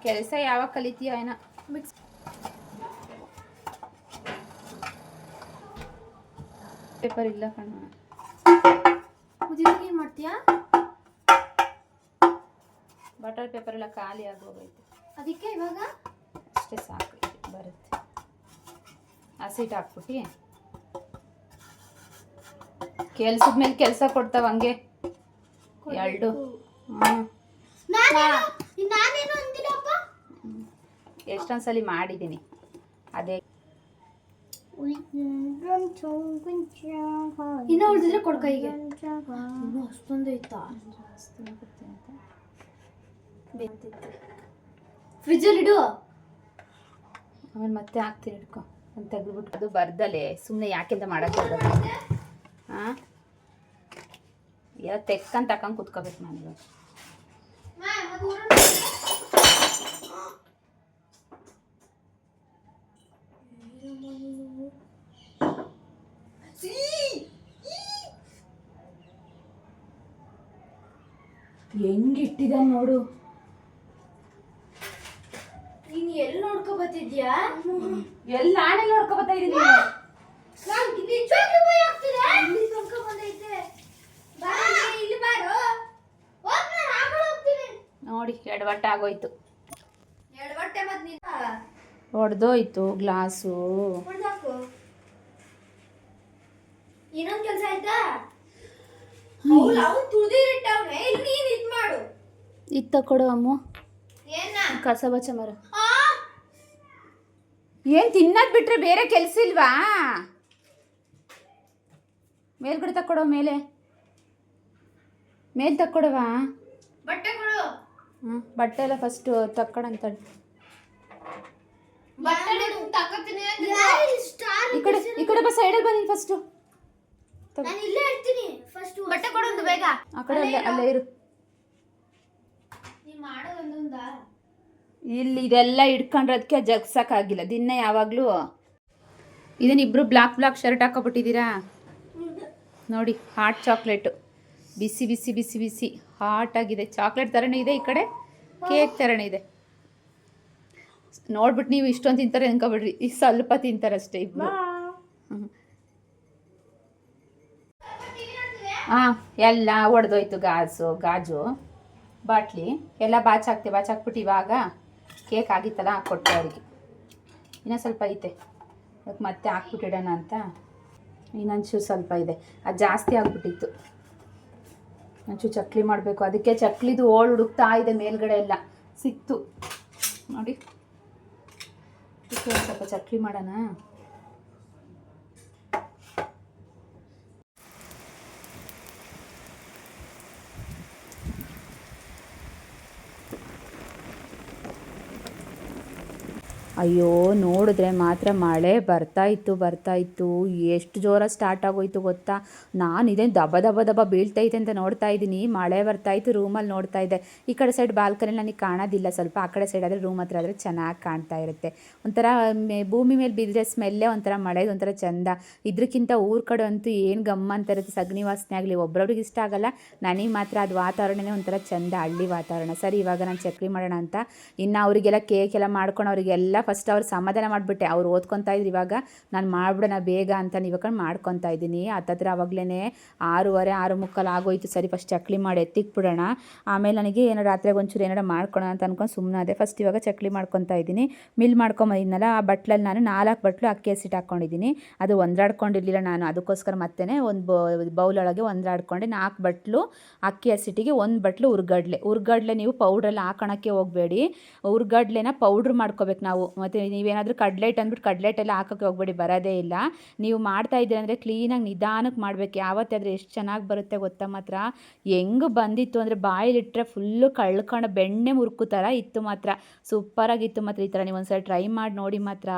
ಕೆಲಸ ಯಾವಾಗ ಕಲಿತೀಯ ಏನ? ಮಿಕ್ಸ್ ಪೇಪರ್ ಇಲ್ಲ ಕಣ. ಏನು ಮಾಡ್ತೀಯಾ? ಬಟರ್ ಪೇಪರ್ ಎಲ್ಲ ಖಾಲಿ ಆಗೋಗೈತೆ. ಅದಕ್ಕೆ ಇವಾಗ? ಅಷ್ಟೇ ಸಾಕು ಇದು ಬರುತ್ತೆ. ಹಸಿಟ್ಟು ಹಾಕ್ಬಿಟ್ಟು ಕೆಲ್ಸದ ಮೇಲೆ ಕೆಲಸ ಕೊಡ್ತಾವ ಹಂಗೆ. ಎರಡು. ಎಷ್ಟೊಂದು ಸಲ ಮಾಡಿದ್ದೀನಿ. ಅದೇ. ಇನ್ನ ಉಳಿದಿದ್ರೆ ಕೊಡ್ಕ ಕೈಗೆ. ಇನ್ನು ಅಷ್ಟೊಂದು ಐತಾ ಫ್ರಿಜ್ಜಲ್ಲಿ ಇಡು. ಆಮೇಲೆ ಮತ್ತೆ ಹಾಕ್ತೀನಿ ಹಿಡ್ಕೊ. ಅಂತ ತೆಗೆದ್ಬಿಟ್ಟು. ಅದು ಬರ್ದಲೆ. ಸುಮ್ಮನೆ ಯಾಕೆಂತ ಮಾಡೋಕ್ಕೆ ಹಾಂ ಎಲ್ಲ ತೆಕ್ಕಂತ ಹಾಕೊಂಡು ಕುತ್ಕೋಬೇಕು ನಾನು ಹೆಂಗಿಟ್ಟಿದ್ದಾನೆ ನೋಡು. ನೀನ್ ಎಲ್ಲಿ ನೋಡ್ಕೊ ಬತ್ತಿದ್ಯಾ ಎಲ್ಲಿ ಆಣೆ ನೋಡ್ಕೊ ಬರ್ತಾ ಇದ್ದೀನಿ? ನಾನ್ ನಿಜವಾಗ್ಲೂ ಭಯ ಆಗ್ತಿದೆ. ಇಲ್ಲಿ ತನಕ ಬಂದೈತೆ. ಬಾರೋ ಇಲ್ಲಿ ಬಾರೋ. ಹೋಗ್ ನಾನು ಆಮೇಲೆ ಹೋಗ್ತೀನಿ. ನೋಡಿ ಎಡವಟ್ಟೆ ಆಗೋಯ್ತು. ಹೊಡೆದೋಯ್ತು ಗ್ಲಾಸು. ಹೊಡ್ದಾಕು ಇನ್ನೊಂದ್ ಕೆಲ್ಸ ಆಯ್ತಾ? ಅವ್ನು ಅವ್ನು. ತುಳಿದಿಟ್ಟವ್ನೆ ಇಲ್ಲಿ ನೀನ್ ಇದ್ ಮಾಡು. ಇತ್ತ ಕೊಡು ಅಮ್ಮ. ಏನ ಕಸ ಬಚ್ಚ ಮರ. ಏನು ತಿನ್ನೋದು ಬಿಟ್ಟರೆ ಬೇರೆ ಕೆಲಸ ಇಲ್ವಾ? ಮೇಲ್ಗಡೆ ತಕ್ಕೊಡೋ ಮೇಲೆ. ಮೇಲೆ ತಕ್ಕೊಡವಾ? ಹ್ಞೂ ಬಟ್ಟೆ ಎಲ್ಲ ಫಸ್ಟು ತಕ್ಕೊಡಂತ ಈ ಕಡೆ ಈ ಕಡೆ ಬಾ ಸೈಡಲ್ಲಿ ಬಂದಿನಿ ಫಸ್ಟು ನಾನು ಇಲ್ಲೇ ಇರ್ತೀನಿ. ಫಸ್ಟ್ ಬಟ್ಟೆ ಕೊಡೊಂದು ಬೇಗ. ಆ ಕಡೆ ಅಲ್ಲೇ ಅಲ್ಲೇ ಇರು. ನೀ ಮಾಡೋ ಒಂದೊಂದಾ? ಇಲ್ಲಿ ಇದೆಲ್ಲ ಇಟ್ಕೊಂಡ್ರದಕ್ಕೆ ಜಗ್ಸಕ್ಕಾಗಿಲ್ಲ. ದಿನ ಯಾವಾಗಲೂ ಇದನ್ನ ಇಬ್ರು ಬ್ಲಾಕ್ ಬ್ಲಾಕ್ ಶರ್ಟ್ ಹಾಕೊಬಿಟ್ಟಿದ್ದೀರಾ? ನೋಡಿ ಹಾಟ್ ಚಾಕ್ಲೇಟು ಬಿಸಿ ಬಿಸಿ ಬಿಸಿ ಬಿಸಿ. ಹಾಟ್ ಆಗಿದೆ. ಚಾಕ್ಲೇಟ್ ಥರನೇ ಇದೆ ಈ ಕಡೆ? ಕೇಕ್ ಥರನೇ ಇದೆ. ನೋಡ್ಬಿಟ್ಟು ನೀವು ಇಷ್ಟೊಂದು ತಿಂತಾರೆ ಅನ್ಕೊಬಿಡ್ರಿ. ಈ ಸ್ವಲ್ಪ ತಿಂತಾರಷ್ಟೇ ಇಬ್ರು. ಹಾಂ ಎಲ್ಲ ಒಡೆದೋಯ್ತು ಗಾಜು ಗಾಜು ಬಾಟ್ಲಿ. ಎಲ್ಲ ಬಾಚಾಕ್ತೆ ಬಾಚಾಕ್ಬಿಟ್ಟು ಇವಾಗ ಕೇಕ್ ಆಗಿತ್ತಲ್ಲ ಕೊಟ್ಟೆ ಅವರಿಗೆ. ಇನ್ನೂ ಸ್ವಲ್ಪ ಐತೆ. ಅದಕ್ಕೆ ಮತ್ತೆ ಹಾಕ್ಬಿಟ್ಟಿಡೋಣ ಅಂತ. ಇನ್ನೊಂಚೂರು ಸ್ವಲ್ಪ ಇದೆ. ಅದು ಜಾಸ್ತಿ ಆಗ್ಬಿಟ್ಟಿತ್ತು. ಒಂಚೂರು ಚಕ್ಲಿ ಮಾಡಬೇಕು. ಅದಕ್ಕೆ ಚಕ್ಲಿದು ಓಳು ಹುಡುಕ್ತಾ ಇದೆ ಮೇಲ್ಗಡೆ ಎಲ್ಲ. ಸಿಕ್ತು. ನೋಡಿ. ಸ್ವಲ್ಪ ಚಕ್ಲಿ ಮಾಡೋಣ. ಅಯ್ಯೋ, ನೋಡಿದ್ರೆ ಮಾತ್ರ ಮಳೆ ಬರ್ತಾ ಇತ್ತು ಬರ್ತಾ ಇತ್ತು. ಎಷ್ಟು ಜೋರ ಸ್ಟಾರ್ಟ್ ಆಗೋಯ್ತು ಗೊತ್ತಾ? ನಾನು ಇದೇನು ದಬ ದಬ ದಬ ಬೀಳ್ತೈತೆ ಅಂತ ನೋಡ್ತಾ ಇದ್ದೀನಿ. ಮಳೆ ಬರ್ತಾ ಇತ್ತು, ರೂಮಲ್ಲಿ ನೋಡ್ತಾ ಇದ್ದೆ. ಈ ಕಡೆ ಸೈಡ್ ಬಾಲ್ಕನಿ ನನಗೆ ಕಾಣೋದಿಲ್ಲ. ಸ್ವಲ್ಪ ಆ ಕಡೆ ಸೈಡ್ ಆದರೆ ರೂಮ್ ಹತ್ರ ಆದರೆ ಚೆನ್ನಾಗಿ ಕಾಣ್ತಾ ಇರುತ್ತೆ. ಒಂಥರ ಭೂಮಿ ಮೇಲೆ ಬಿದ್ದರೆ ಸ್ಮೆಲ್ಲೇ ಒಂಥರ ಮಳೆದು ಒಂಥರ ಚಂದ. ಇದಕ್ಕಿಂತ ಊರ ಕಡೆ ಅಂತೂ ಏನು ಗಮ್ಮ ಅಂತ ಇರುತ್ತೆ. ಸಗಣಿ ವಾಸನೆ ಆಗಲಿ ಒಬ್ರೊಬ್ರಿಗೆ ಇಷ್ಟ ಆಗಲ್ಲ. ನನಗೆ ಮಾತ್ರ ಅದು ವಾತಾವರಣನೇ ಒಂಥರ ಚಂದ, ಹಳ್ಳಿ ವಾತಾವರಣ. ಸರಿ, ಇವಾಗ ನಾನು ಚಕ್ಲಿ ಮಾಡೋಣ ಅಂತ. ಇನ್ನು ಅವರಿಗೆಲ್ಲ ಕೇಕ್ ಎಲ್ಲ ಮಾಡ್ಕೊಂಡು ಅವರಿಗೆಲ್ಲ ಫಸ್ಟ್ ಅವ್ರು ಸಮಾಧಾನ ಮಾಡಿಬಿಟ್ಟೆ, ಅವ್ರು ಓದ್ಕೊತಾ ಇದ್ರು, ಇವಾಗ ನಾನು ಮಾಡ್ಬಿಡೋಣ ಬೇಗ ಅಂತ ಇವಾಗ ಮಾಡ್ಕೊತಾ ಇದ್ದೀನಿ. ಹತ್ತತ್ರ ಅವಾಗಲೇ ಆರೂವರೆ, ಆರು ಮುಕ್ಕಾಲು ಆಗೋಯ್ತು. ಸರಿ ಫಸ್ಟ್ ಚಕ್ಲಿ ಮಾಡಿ ಎತ್ತಿಕ್ಬಿಡೋಣ ಆಮೇಲೆ ನನಗೆ ಏನೋ ರಾತ್ರಿಗೆ ಒಂಚೂರು ಏನಾರ ಮಾಡ್ಕೊಳೋಣ ಅಂತ ಅನ್ಕೊಂಡು ಸುಮ್ಮನೆ ಅದೇ ಫಸ್ಟ್ ಇವಾಗ ಚಕ್ಲಿ ಮಾಡ್ಕೊತಾ ಇದ್ದೀನಿ. ಮಿಲ್ ಮಾಡ್ಕೊಂಬಂದಿದ್ನಲ್ಲ ಆ ಬಟ್ಲಲ್ಲಿ ನಾನು ನಾಲ್ಕು ಬಟ್ಲು ಅಕ್ಕಿ ಹಸಿಟ್ಟು ಹಾಕ್ಕೊಂಡಿದ್ದೀನಿ ಅದು ಒಂದ್ರಾಡ್ಕೊಂಡಿರಲಿಲ್ಲ ನಾನು, ಅದಕ್ಕೋಸ್ಕರ ಮತ್ತೆ ಒಂದು ಬೌಲೊಳಗೆ ಒಂದ್ರಾಡ್ಕೊಂಡೆ. ನಾಲ್ಕು ಬಟ್ಲು ಅಕ್ಕಿ ಹಸಿಟ್ಟಿಗೆ ಒಂದು ಬಟ್ಲು ಉರ್ಗಡ್ಲೆ. ಉರ್ಗಡ್ಲೆ ನೀವು ಪೌಡ್ರಲ್ಲಿ ಹಾಕೋಣಕ್ಕೆ ಹೋಗಬೇಡಿ. ಉರ್ಗಡ್ಲೆನ ಪೌಡ್ರ್ ಮಾಡ್ಕೋಬೇಕು ನಾವು. ಮತ್ತು ನೀವೇನಾದರೂ ಕಡ್ಲೆಟ್ ಅಂದ್ಬಿಟ್ಟು ಕಡ್ಲೆಟ್ ಎಲ್ಲ ಹಾಕೋಕ್ಕೆ ಹೋಗ್ಬೇಡಿ, ಬರೋದೇ ಇಲ್ಲ. ನೀವು ಮಾಡ್ತಾ ಇದ್ದೀರ ಅಂದರೆ ಕ್ಲೀನಾಗಿ ನಿಧಾನಕ್ಕೆ ಮಾಡಬೇಕು. ಯಾವತ್ತಾದರೂ ಎಷ್ಟು ಚೆನ್ನಾಗಿ ಬರುತ್ತೆ ಗೊತ್ತಾ ಮಾತ್ರ? ಹೆಂಗೆ ಬಂದಿತ್ತು ಅಂದರೆ ಬಾಯಲ್ಲಿಟ್ಟರೆ ಫುಲ್ಲು ಕಳ್ಕೊಂಡು ಬೆಣ್ಣೆ ಮುರುಕು ಥರ ಇತ್ತು ಮಾತ್ರ. ಸೂಪರಾಗಿತ್ತು ಮಾತ್ರ ಈ ಥರ ನೀವು ಒಂದ್ಸಲ ಟ್ರೈ ಮಾಡಿ ನೋಡಿ ಮಾತ್ರ.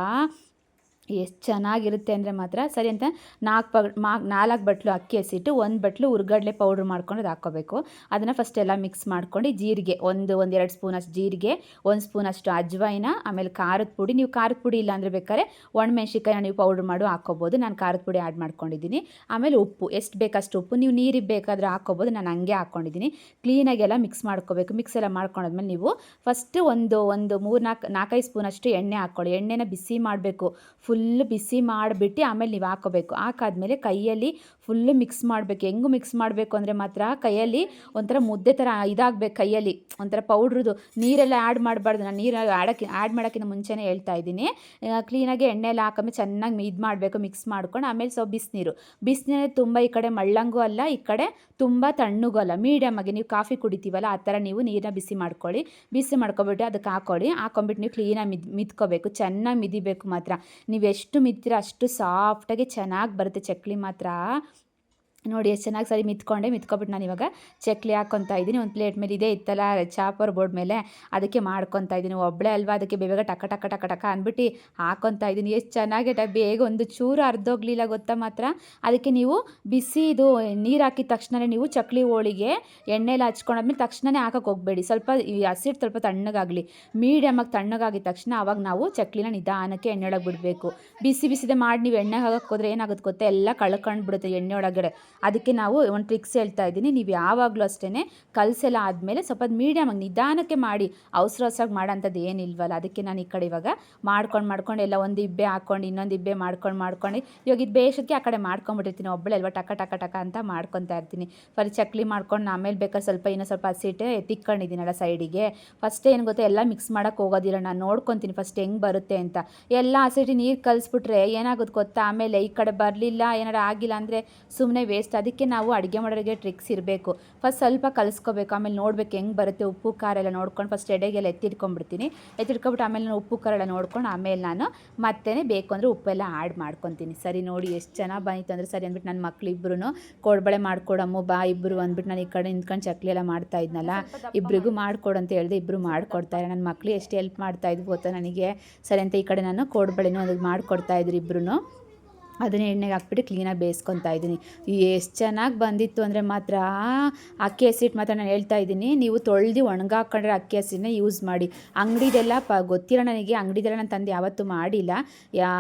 ಎಷ್ಟು ಚೆನ್ನಾಗಿರುತ್ತೆ ಅಂದರೆ ಮಾತ್ರ ಸರಿ ಅಂತ ನಾಲ್ಕು ಪ ಮಾ, ನಾಲ್ಕು ಬಟ್ಲು ಅಕ್ಕಿ ಹಸಿಟ್ಟು, ಒಂದು ಬಟ್ಲು ಉರ್ಗಡ್ಲೆ ಪೌಡ್ರ್ ಮಾಡ್ಕೊಂಡು ಅದು ಹಾಕ್ಕೋಬೇಕು. ಅದನ್ನು ಫಸ್ಟ್ ಎಲ್ಲ ಮಿಕ್ಸ್ ಮಾಡ್ಕೊಂಡು ಜೀರಿಗೆ, ಒಂದು ಒಂದೆರಡು ಸ್ಪೂನ್ ಅಷ್ಟು ಜೀರಿಗೆ, ಒಂದು ಸ್ಪೂನ್ ಅಷ್ಟು ಅಜ್ವಾಯಿನ, ಆಮೇಲೆ ಖಾರದ ಪುಡಿ. ನೀವು ಖಾರದ ಪುಡಿ ಇಲ್ಲ ಅಂದರೆ ಬೇಕಾದ್ರೆ ಒಣಮೆಣ್ಸಿಕಾಯಿನ ನೀವು ಪೌಡ್ರ್ ಮಾಡು ಹಾಕ್ಕೋಬೋದು. ನಾನು ಖಾರದ ಪುಡಿ ಆ್ಯಡ್ ಮಾಡ್ಕೊಂಡಿದ್ದೀನಿ. ಆಮೇಲೆ ಉಪ್ಪು, ಎಷ್ಟು ಬೇಕಷ್ಟು ಉಪ್ಪು, ನೀವು ನೀರಿಗೆ ಬೇಕಾದರೆ ಹಾಕ್ಕೋಬೋದು. ನಾನು ಹಂಗೆ ಹಾಕ್ಕೊಂಡಿದ್ದೀನಿ. ಕ್ಲೀನಾಗಿ ಎಲ್ಲ ಮಿಕ್ಸ್ ಮಾಡ್ಕೋಬೇಕು. ಮಿಕ್ಸ್ ಎಲ್ಲ ಮಾಡ್ಕೊಂಡಾದ್ಮೇಲೆ ನೀವು ಫಸ್ಟ್ ಒಂದು ಒಂದು ಮೂರು ನಾಲ್ಕು ನಾಲ್ಕೈದು ಸ್ಪೂನಷ್ಟು ಎಣ್ಣೆ ಹಾಕ್ಕೊಳ್ಳಿ. ಎಣ್ಣೆನ ಬಿಸಿ ಮಾಡಬೇಕು. ಫುಲ್ಲು ಬಿಸಿ ಮಾಡಿಬಿಟ್ಟು ಆಮೇಲೆ ನೀವು ಹಾಕೋಬೇಕು. ಹಾಕಾದ್ಮೇಲೆ ಕೈಯಲ್ಲಿ ಫುಲ್ಲು ಮಿಕ್ಸ್ ಮಾಡಬೇಕು. ಹೆಂಗು ಮಿಕ್ಸ್ ಮಾಡಬೇಕು ಅಂದರೆ ಮಾತ್ರ ಕೈಯಲ್ಲಿ ಒಂಥರ ಮುದ್ದೆ ಥರ ಇದಾಗಬೇಕು ಕೈಯಲ್ಲಿ. ಒಂಥರ ಪೌಡ್ರದು ನೀರೆಲ್ಲ ಆ್ಯಡ್ ಮಾಡಬಾರ್ದು. ನಾನು ನೀರು ಆಡೋಕ್ಕೆ ಆ್ಯಡ್ ಮಾಡೋಕ್ಕಿಂತ ಮುಂಚೆನೇ ಹೇಳ್ತಾ ಇದ್ದೀನಿ. ಕ್ಲೀನಾಗಿ ಎಣ್ಣೆ ಎಲ್ಲ ಚೆನ್ನಾಗಿ ಇದು ಮಾಡಬೇಕು ಮಿಕ್ಸ್ ಮಾಡ್ಕೊಂಡು ಆಮೇಲೆ ಸ್ವಲ್ಪ ಬಿಸಿನೀರು ಬಿಸಿನೀರು ತುಂಬ ಈ ಕಡೆ ಮಳ್ಳಂಗು ಅಲ್ಲ, ಈ ಕಡೆ ತುಂಬ ತಣ್ಣಗೂ ಅಲ್ಲ. ಮೀಡಿಯಮ್ ಆಗಿ ನೀವು ಕಾಫಿ ಕುಡಿತೀವಲ್ಲ, ಆ ಥರ ನೀವು ನೀರನ್ನ ಬಿಸಿ ಮಾಡ್ಕೊಳ್ಳಿ. ಬಿಸಿ ಮಾಡ್ಕೊಬಿಟ್ಟು ಅದಕ್ಕೆ ಹಾಕೊಳ್ಳಿ. ಹಾಕೊಂಬಿಟ್ಟು ನೀವು ಕ್ಲೀನಾಗಿ ಮಿದ್, ಮಿದ್ಕೋಬೇಕು. ಚೆನ್ನಾಗಿ ಮಿದಿಬೇಕು ಮಾತ್ರ. ನೀವು ಎಷ್ಟು ಮಿತ್ತಿರ ಅಷ್ಟು ಸಾಫ್ಟಾಗಿ ಚೆನ್ನಾಗಿ ಬರುತ್ತೆ ಚಕ್ಲಿ ಮಾತ್ರ. ನೋಡಿ, ಎಷ್ಟು ಚೆನ್ನಾಗಿ ಸರಿ ಮಿತ್ಕೊಂಡೆ, ಮಿತ್ಕೊಬಿಟ್ಟು ನಾನು ಇವಾಗ ಚಕ್ಲಿ ಹಾಕ್ಕೊತಾ ಇದ್ದೀನಿ. ಒಂದು ಪ್ಲೇಟ್ ಮೇಲೆ ಇದೇ ಇತ್ತಲ್ಲ, ಚಾಪರ್ ಬೋರ್ಡ್ ಮೇಲೆ. ಅದಕ್ಕೆ ಮಾಡ್ಕೊತಾ ಇದ್ದೀನಿ. ಒಬ್ಬಳೇ ಅಲ್ವಾ, ಅದಕ್ಕೆ ಬೇಗ ಟಕ ಟಕ ಟಕ ಟಕ ಅಂದ್ಬಿಟ್ಟು ಹಾಕೊತಾ ಇದ್ದೀನಿ. ಎಷ್ಟು ಚೆನ್ನಾಗಿ ಬೇಗ ಒಂದು ಚೂರು ಅರ್ಧೋಗ್ಲಿಲ್ಲ, ಗೊತ್ತಾ ಮಾತ್ರ? ಅದಕ್ಕೆ ನೀವು ಬಿಸಿ ಇದು ನೀರು ಹಾಕಿದ ತಕ್ಷಣ ನೀವು ಚಕ್ಲಿ ಹೋಳಿಗೆ ಎಣ್ಣೆಲಿ ಹಚ್ಕೊಂಡಾದ್ಮೇಲೆ ತಕ್ಷಣವೇ ಹಾಕಕ್ಕೆ ಹೋಗಬೇಡಿ. ಸ್ವಲ್ಪ ಈ ಹಸಿಟ್ಟು ಸ್ವಲ್ಪ ತಣ್ಣಗಾಗಲಿ. ಮೀಡಿಯಮಾಗಿ ತಣ್ಣಗಾಗಿದ ತಕ್ಷಣ ಅವಾಗ ನಾವು ಚಕ್ಲಿನ ನಿಧಾನಕ್ಕೆ ಎಣ್ಣೆ ಒಳಗೆ ಬಿಡಬೇಕು. ಬಿಸಿ, ಬಿಸಿದೆ ಮಾಡಿ ನೀವು ಎಣ್ಣೆ ಹಾಕಕ್ಕೆ ಹೋದ್ರೆ ಏನಾಗುತ್ತೆ ಗೊತ್ತಾ? ಎಲ್ಲ ಕಳ್ಕೊಂಡು ಬಿಡುತ್ತೆ ಎಣ್ಣೆ ಒಳಗಡೆ. ಅದಕ್ಕೆ ನಾವು ಒಂದು ಟ್ರಿಕ್ಸ್ ಹೇಳ್ತಾ ಇದ್ದೀನಿ. ನೀವು ಯಾವಾಗಲೂ ಅಷ್ಟೇ ಕಲಸೆಲ್ಲ ಆದಮೇಲೆ ಸ್ವಲ್ಪ ಮೀಡಿಯಮಾಗಿ ನಿಧಾನಕ್ಕೆ ಮಾಡಿ. ಅವಸರ ಅವಸರಾಗಿ ಮಾಡೋಂಥದ್ದು ಏನಿಲ್ವಲ್ಲ, ಅದಕ್ಕೆ ನಾನು ಈ ಕಡೆ ಇವಾಗ ಮಾಡ್ಕೊಂಡು ಮಾಡ್ಕೊಂಡು ಎಲ್ಲ ಒಂದು ಇಬ್ಬೆ ಹಾಕ್ಕೊಂಡು ಇನ್ನೊಂದು ಇಬ್ಬೆ ಮಾಡ್ಕೊಂಡು ಮಾಡ್ಕೊಂಡು. ಇವಾಗ ಇದು ಬೇಷಕ್ಕೆ ಆ ಕಡೆ ಮಾಡ್ಕೊಂಡ್ಬಿಟ್ಟಿರ್ತೀನಿ ಒಬ್ಬಳೆ ಅಲ್ವಾ, ಟಕ ಟಕ ಟಕ ಅಂತ ಮಾಡ್ಕೊತಾ ಇರ್ತೀನಿ. ಫರಿ ಚಕ್ಲಿ ಮಾಡ್ಕೊಂಡು ಆಮೇಲೆ ಬೇಕಾದ್ರೆ ಸ್ವಲ್ಪ ಇನ್ನೂ ಸ್ವಲ್ಪ ಹಸಿಟ್ಟು ತಿಕ್ಕೊಂಡಿದ್ದೀನಲ್ಲ ಸೈಡಿಗೆ. ಫಸ್ಟ್ ಏನು ಗೊತ್ತಾ, ಎಲ್ಲ ಮಿಕ್ಸ್ ಮಾಡೋಕ್ಕೆ ಹೋಗೋದಿಲ್ಲ. ನಾನು ನೋಡ್ಕೊತೀನಿ ಫಸ್ಟ್ ಹೆಂಗೆ ಬರುತ್ತೆ ಅಂತ. ಎಲ್ಲ ಹಸಿಟ್ಟು ನೀರು ಕಲಿಸ್ಬಿಟ್ರೆ ಏನಾಗುತ್ತೆ ಗೊತ್ತಾ? ಆಮೇಲೆ ಈ ಕಡೆ ಬರಲಿಲ್ಲ, ಏನಾರು ಆಗಿಲ್ಲ ಅಂದರೆ ಸುಮ್ಮನೆ ವೇಸ್ಟ್ ಅದಕ್ಕೆ ನಾವು ಅಡುಗೆ ಮಾಡೋರಿಗೆ ಟ್ರಿಕ್ಸ್ ಇರಬೇಕು. ಫಸ್ಟ್ ಸ್ವಲ್ಪ ಕಲಿಸ್ಕೋಬೇಕು ಆಮೇಲೆ ನೋಡ್ಬೇಕು ಹೆಂಗೆ ಬರುತ್ತೆ ಉಪ್ಪು ಖಾರ ಎಲ್ಲ ನೋಡ್ಕೊಂಡು ಫಸ್ಟ್ ಎಡೆಗೆಲ್ಲ ಎತ್ತಿಟ್ಕೊಂಡ್ಬಿಡ್ತೀನಿ. ಎತ್ತಿಟ್ಕೊಂಬಿಟ್ಟು ಆಮೇಲೆ ನಾನು ಉಪ್ಪು ಖಾರ ಎಲ್ಲ ನೋಡ್ಕೊಂಡು ಆಮೇಲೆ ನಾನು ಮತ್ತೆ ಬೇಕು ಅಂದರೆ ಉಪ್ಪೆಲ್ಲ ಆ್ಯಡ್ ಮಾಡ್ಕೊತೀನಿ. ಸರಿ ನೋಡಿ ಎಷ್ಟು ಚೆನ್ನಾಗಿ ಬಂದಿತ್ತು ಅಂದರೆ ಸರಿ ಅಂದ್ಬಿಟ್ಟು ನನ್ನ ಮಕ್ಳು ಇಬ್ಬರು ಕೋಡ್ಬಳೆ ಮಾಡ್ಕೊಡಮ್ಮ ಬಾ ಇಬ್ಬರು ಅಂದ್ಬಿಟ್ಟು ನಾನು ಈ ಕಡೆ ನಿಂತ್ಕೊಂಡು ಚಕ್ಲಿ ಎಲ್ಲ ಮಾಡ್ತಾ ಇದ್ನಲ್ಲ. ಇಬ್ಬರಿಗೂ ಮಾಡ್ಕೊಡು ಅಂತ ಹೇಳಿದೆ ಇಬ್ಬರು ಮಾಡ್ಕೊಡ್ತಾರೆ ನನ್ನ ಮಕ್ಳು ಎಷ್ಟು ಹೆಲ್ಪ್ ಮಾಡ್ತಾ ಇದ್ವು ಗೊತ್ತಾ ನನಗೆ? ಸರಿ ಅಂತ ಈ ಕಡೆ ನಾನು ಕೋಡ್ಬಳೆನೂ ಅದಕ್ಕೆ ಮಾಡಿಕೊಡ್ತಾ ಇದ್ರು ಇಬ್ಬರು ಅದನ್ನ ಎಣ್ಣೆಗೆ ಹಾಕ್ಬಿಟ್ಟು ಕ್ಲೀನಾಗಿ ಬೇಯಿಸ್ಕೊತಾ ಇದ್ದೀನಿ. ಎಷ್ಟು ಚೆನ್ನಾಗಿ ಬಂದಿತ್ತು ಅಂದರೆ ಮಾತ್ರ ಅಕ್ಕಿ ಹಸಿಟ್ಟು ಮಾತ್ರ ನಾನು ಹೇಳ್ತಾ ಇದ್ದೀನಿ. ನೀವು ತೊಳೆದು ಒಣಗಾಕೊಂಡ್ರೆ ಅಕ್ಕಿ ಹಸಿನ ಯೂಸ್ ಮಾಡಿ. ಅಂಗಡಿದೆಲ್ಲ ಪ ಗೊತ್ತಿರೋ ನನಗೆ, ಅಂಗಡಿದೆಲ್ಲ ನಾನು ತಂದು ಯಾವತ್ತೂ ಮಾಡಿಲ್ಲ.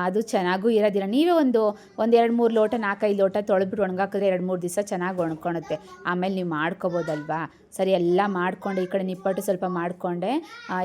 ಅದು ಚೆನ್ನಾಗೂ ಇರೋದಿಲ್ಲ. ನೀವೇ ಒಂದು ಒಂದು ಎರಡು ಮೂರು ಲೋಟ, ನಾಲ್ಕೈದು ಲೋಟ ತೊಳೆದ್ಬಿಟ್ಟು ಒಣಗಾಕಿದ್ರೆ ಎರಡು ಮೂರು ದಿವಸ ಚೆನ್ನಾಗಿ ಒಣ್ಕೊಳುತ್ತೆ ಆಮೇಲೆ ನೀವು ಮಾಡ್ಕೊಬೋದಲ್ವಾ? ಸರಿ, ಎಲ್ಲ ಮಾಡಿಕೊಂಡೆ. ಈ ಕಡೆ ನಿಪ್ಪಟ್ಟು ಸ್ವಲ್ಪ ಮಾಡಿಕೊಂಡೆ.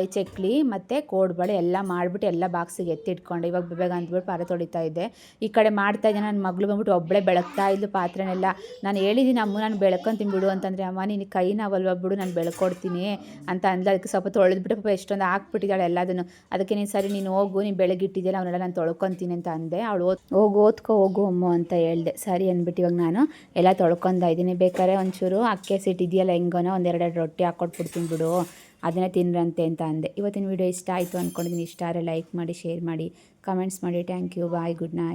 ಈ ಚಕ್ಲಿ ಮತ್ತು ಕೋಡ್ಬಳೆ ಎಲ್ಲ ಮಾಡಿಬಿಟ್ಟು ಎಲ್ಲ ಬಾಕ್ಸಿಗೆ ಎತ್ತಿಟ್ಕೊಂಡೆ. ಇವಾಗ ಬೇಗ ಅಂದ್ಬಿಟ್ಟು ಪಾತ್ರೆ ತೊಳಿತಾ ಇದ್ದೆ. ಈ ಕಡೆ ಮಾಡ್ತಾ ಇದ್ದೆ. ನನ್ನ ಮಗಳು ಬಂದ್ಬಿಟ್ಟು ಒಬ್ಬಳೇ ಬೆಳಗ್ತಾ ಇದ್ದು ಪಾತ್ರೆನೆಲ್ಲ. ನಾನು ಹೇಳಿದ್ದೀನಿ ಅಮ್ಮ, ನಾನು ಬೆಳ್ಕೊತೀನಿ ಬಿಡು. ಅಂತಂದರೆ, ಅಮ್ಮ ನಿನಗೆ ಕೈ ನಾವಲ್ವ? ಬಿಡು, ನಾನು ಬೆಳ್ಕೊಡ್ತೀನಿ. ಅಂತ ಅಂದ್ಲು. ಅದಕ್ಕೆ ಸ್ವಲ್ಪ ತೊಳೆದ್ಬಿಟ್ಟು ಪಾಪ ಎಷ್ಟೊಂದು ಹಾಕ್ಬಿಟ್ಟಿದ್ದಾಳೆ ಎಲ್ಲದನ್ನು. ಅದಕ್ಕೆ, ನೀನು ಸರಿ, ನೀನು ಹೋಗು. ನೀನು ಬೆಳಗಿಟ್ಟಿದ್ಯಲ್ಲ ಅವನ್ನೆಲ್ಲ ನಾನು ತೊಳ್ಕೊತೀನಿ ಅಂತ ಅಂದೆ. ಅವಳು ಓದ್, ಹೋಗು, ಓದ್ಕೊ, ಹೋಗು, ಅಮ್ಮ ಅಂತ ಹೇಳ್ದೆ. ಸರಿ ಅಂದ್ಬಿಟ್ಟು ಇವಾಗ ನಾನು ಎಲ್ಲ ತೊಳ್ಕೊಂಡ ಇದ್ದೀನಿ. ಬೇಕಾದ್ರೆ ಒಂಚೂರು ಅಕ್ಕಿ ಸಿಟ್ಟಿದೆಯಲ್ಲ ಹೆಂಗೋನೋ ಒಂದೆರಡೆರಡು ರೊಟ್ಟಿ ಹಾಕ್ಕೊಟ್ಬಿಡ್ತೀನಿ ಬಿಡು, ಅದನ್ನೇ ತಿನ್ರಂತೆ ಅಂತ ಅಂದೆ. ಇವತ್ತಿನ ವಿಡಿಯೋ ಇಷ್ಟ ಆಯಿತು ಅಂದ್ಕೊಂಡಿದ್ದೀನಿ ಇಷ್ಟ ಆದರೆ ಲೈಕ್ ಮಾಡಿ ಶೇರ್ ಮಾಡಿ ಕಮೆಂಟ್ಸ್ ಮಾಡಿ. Thank you bye good night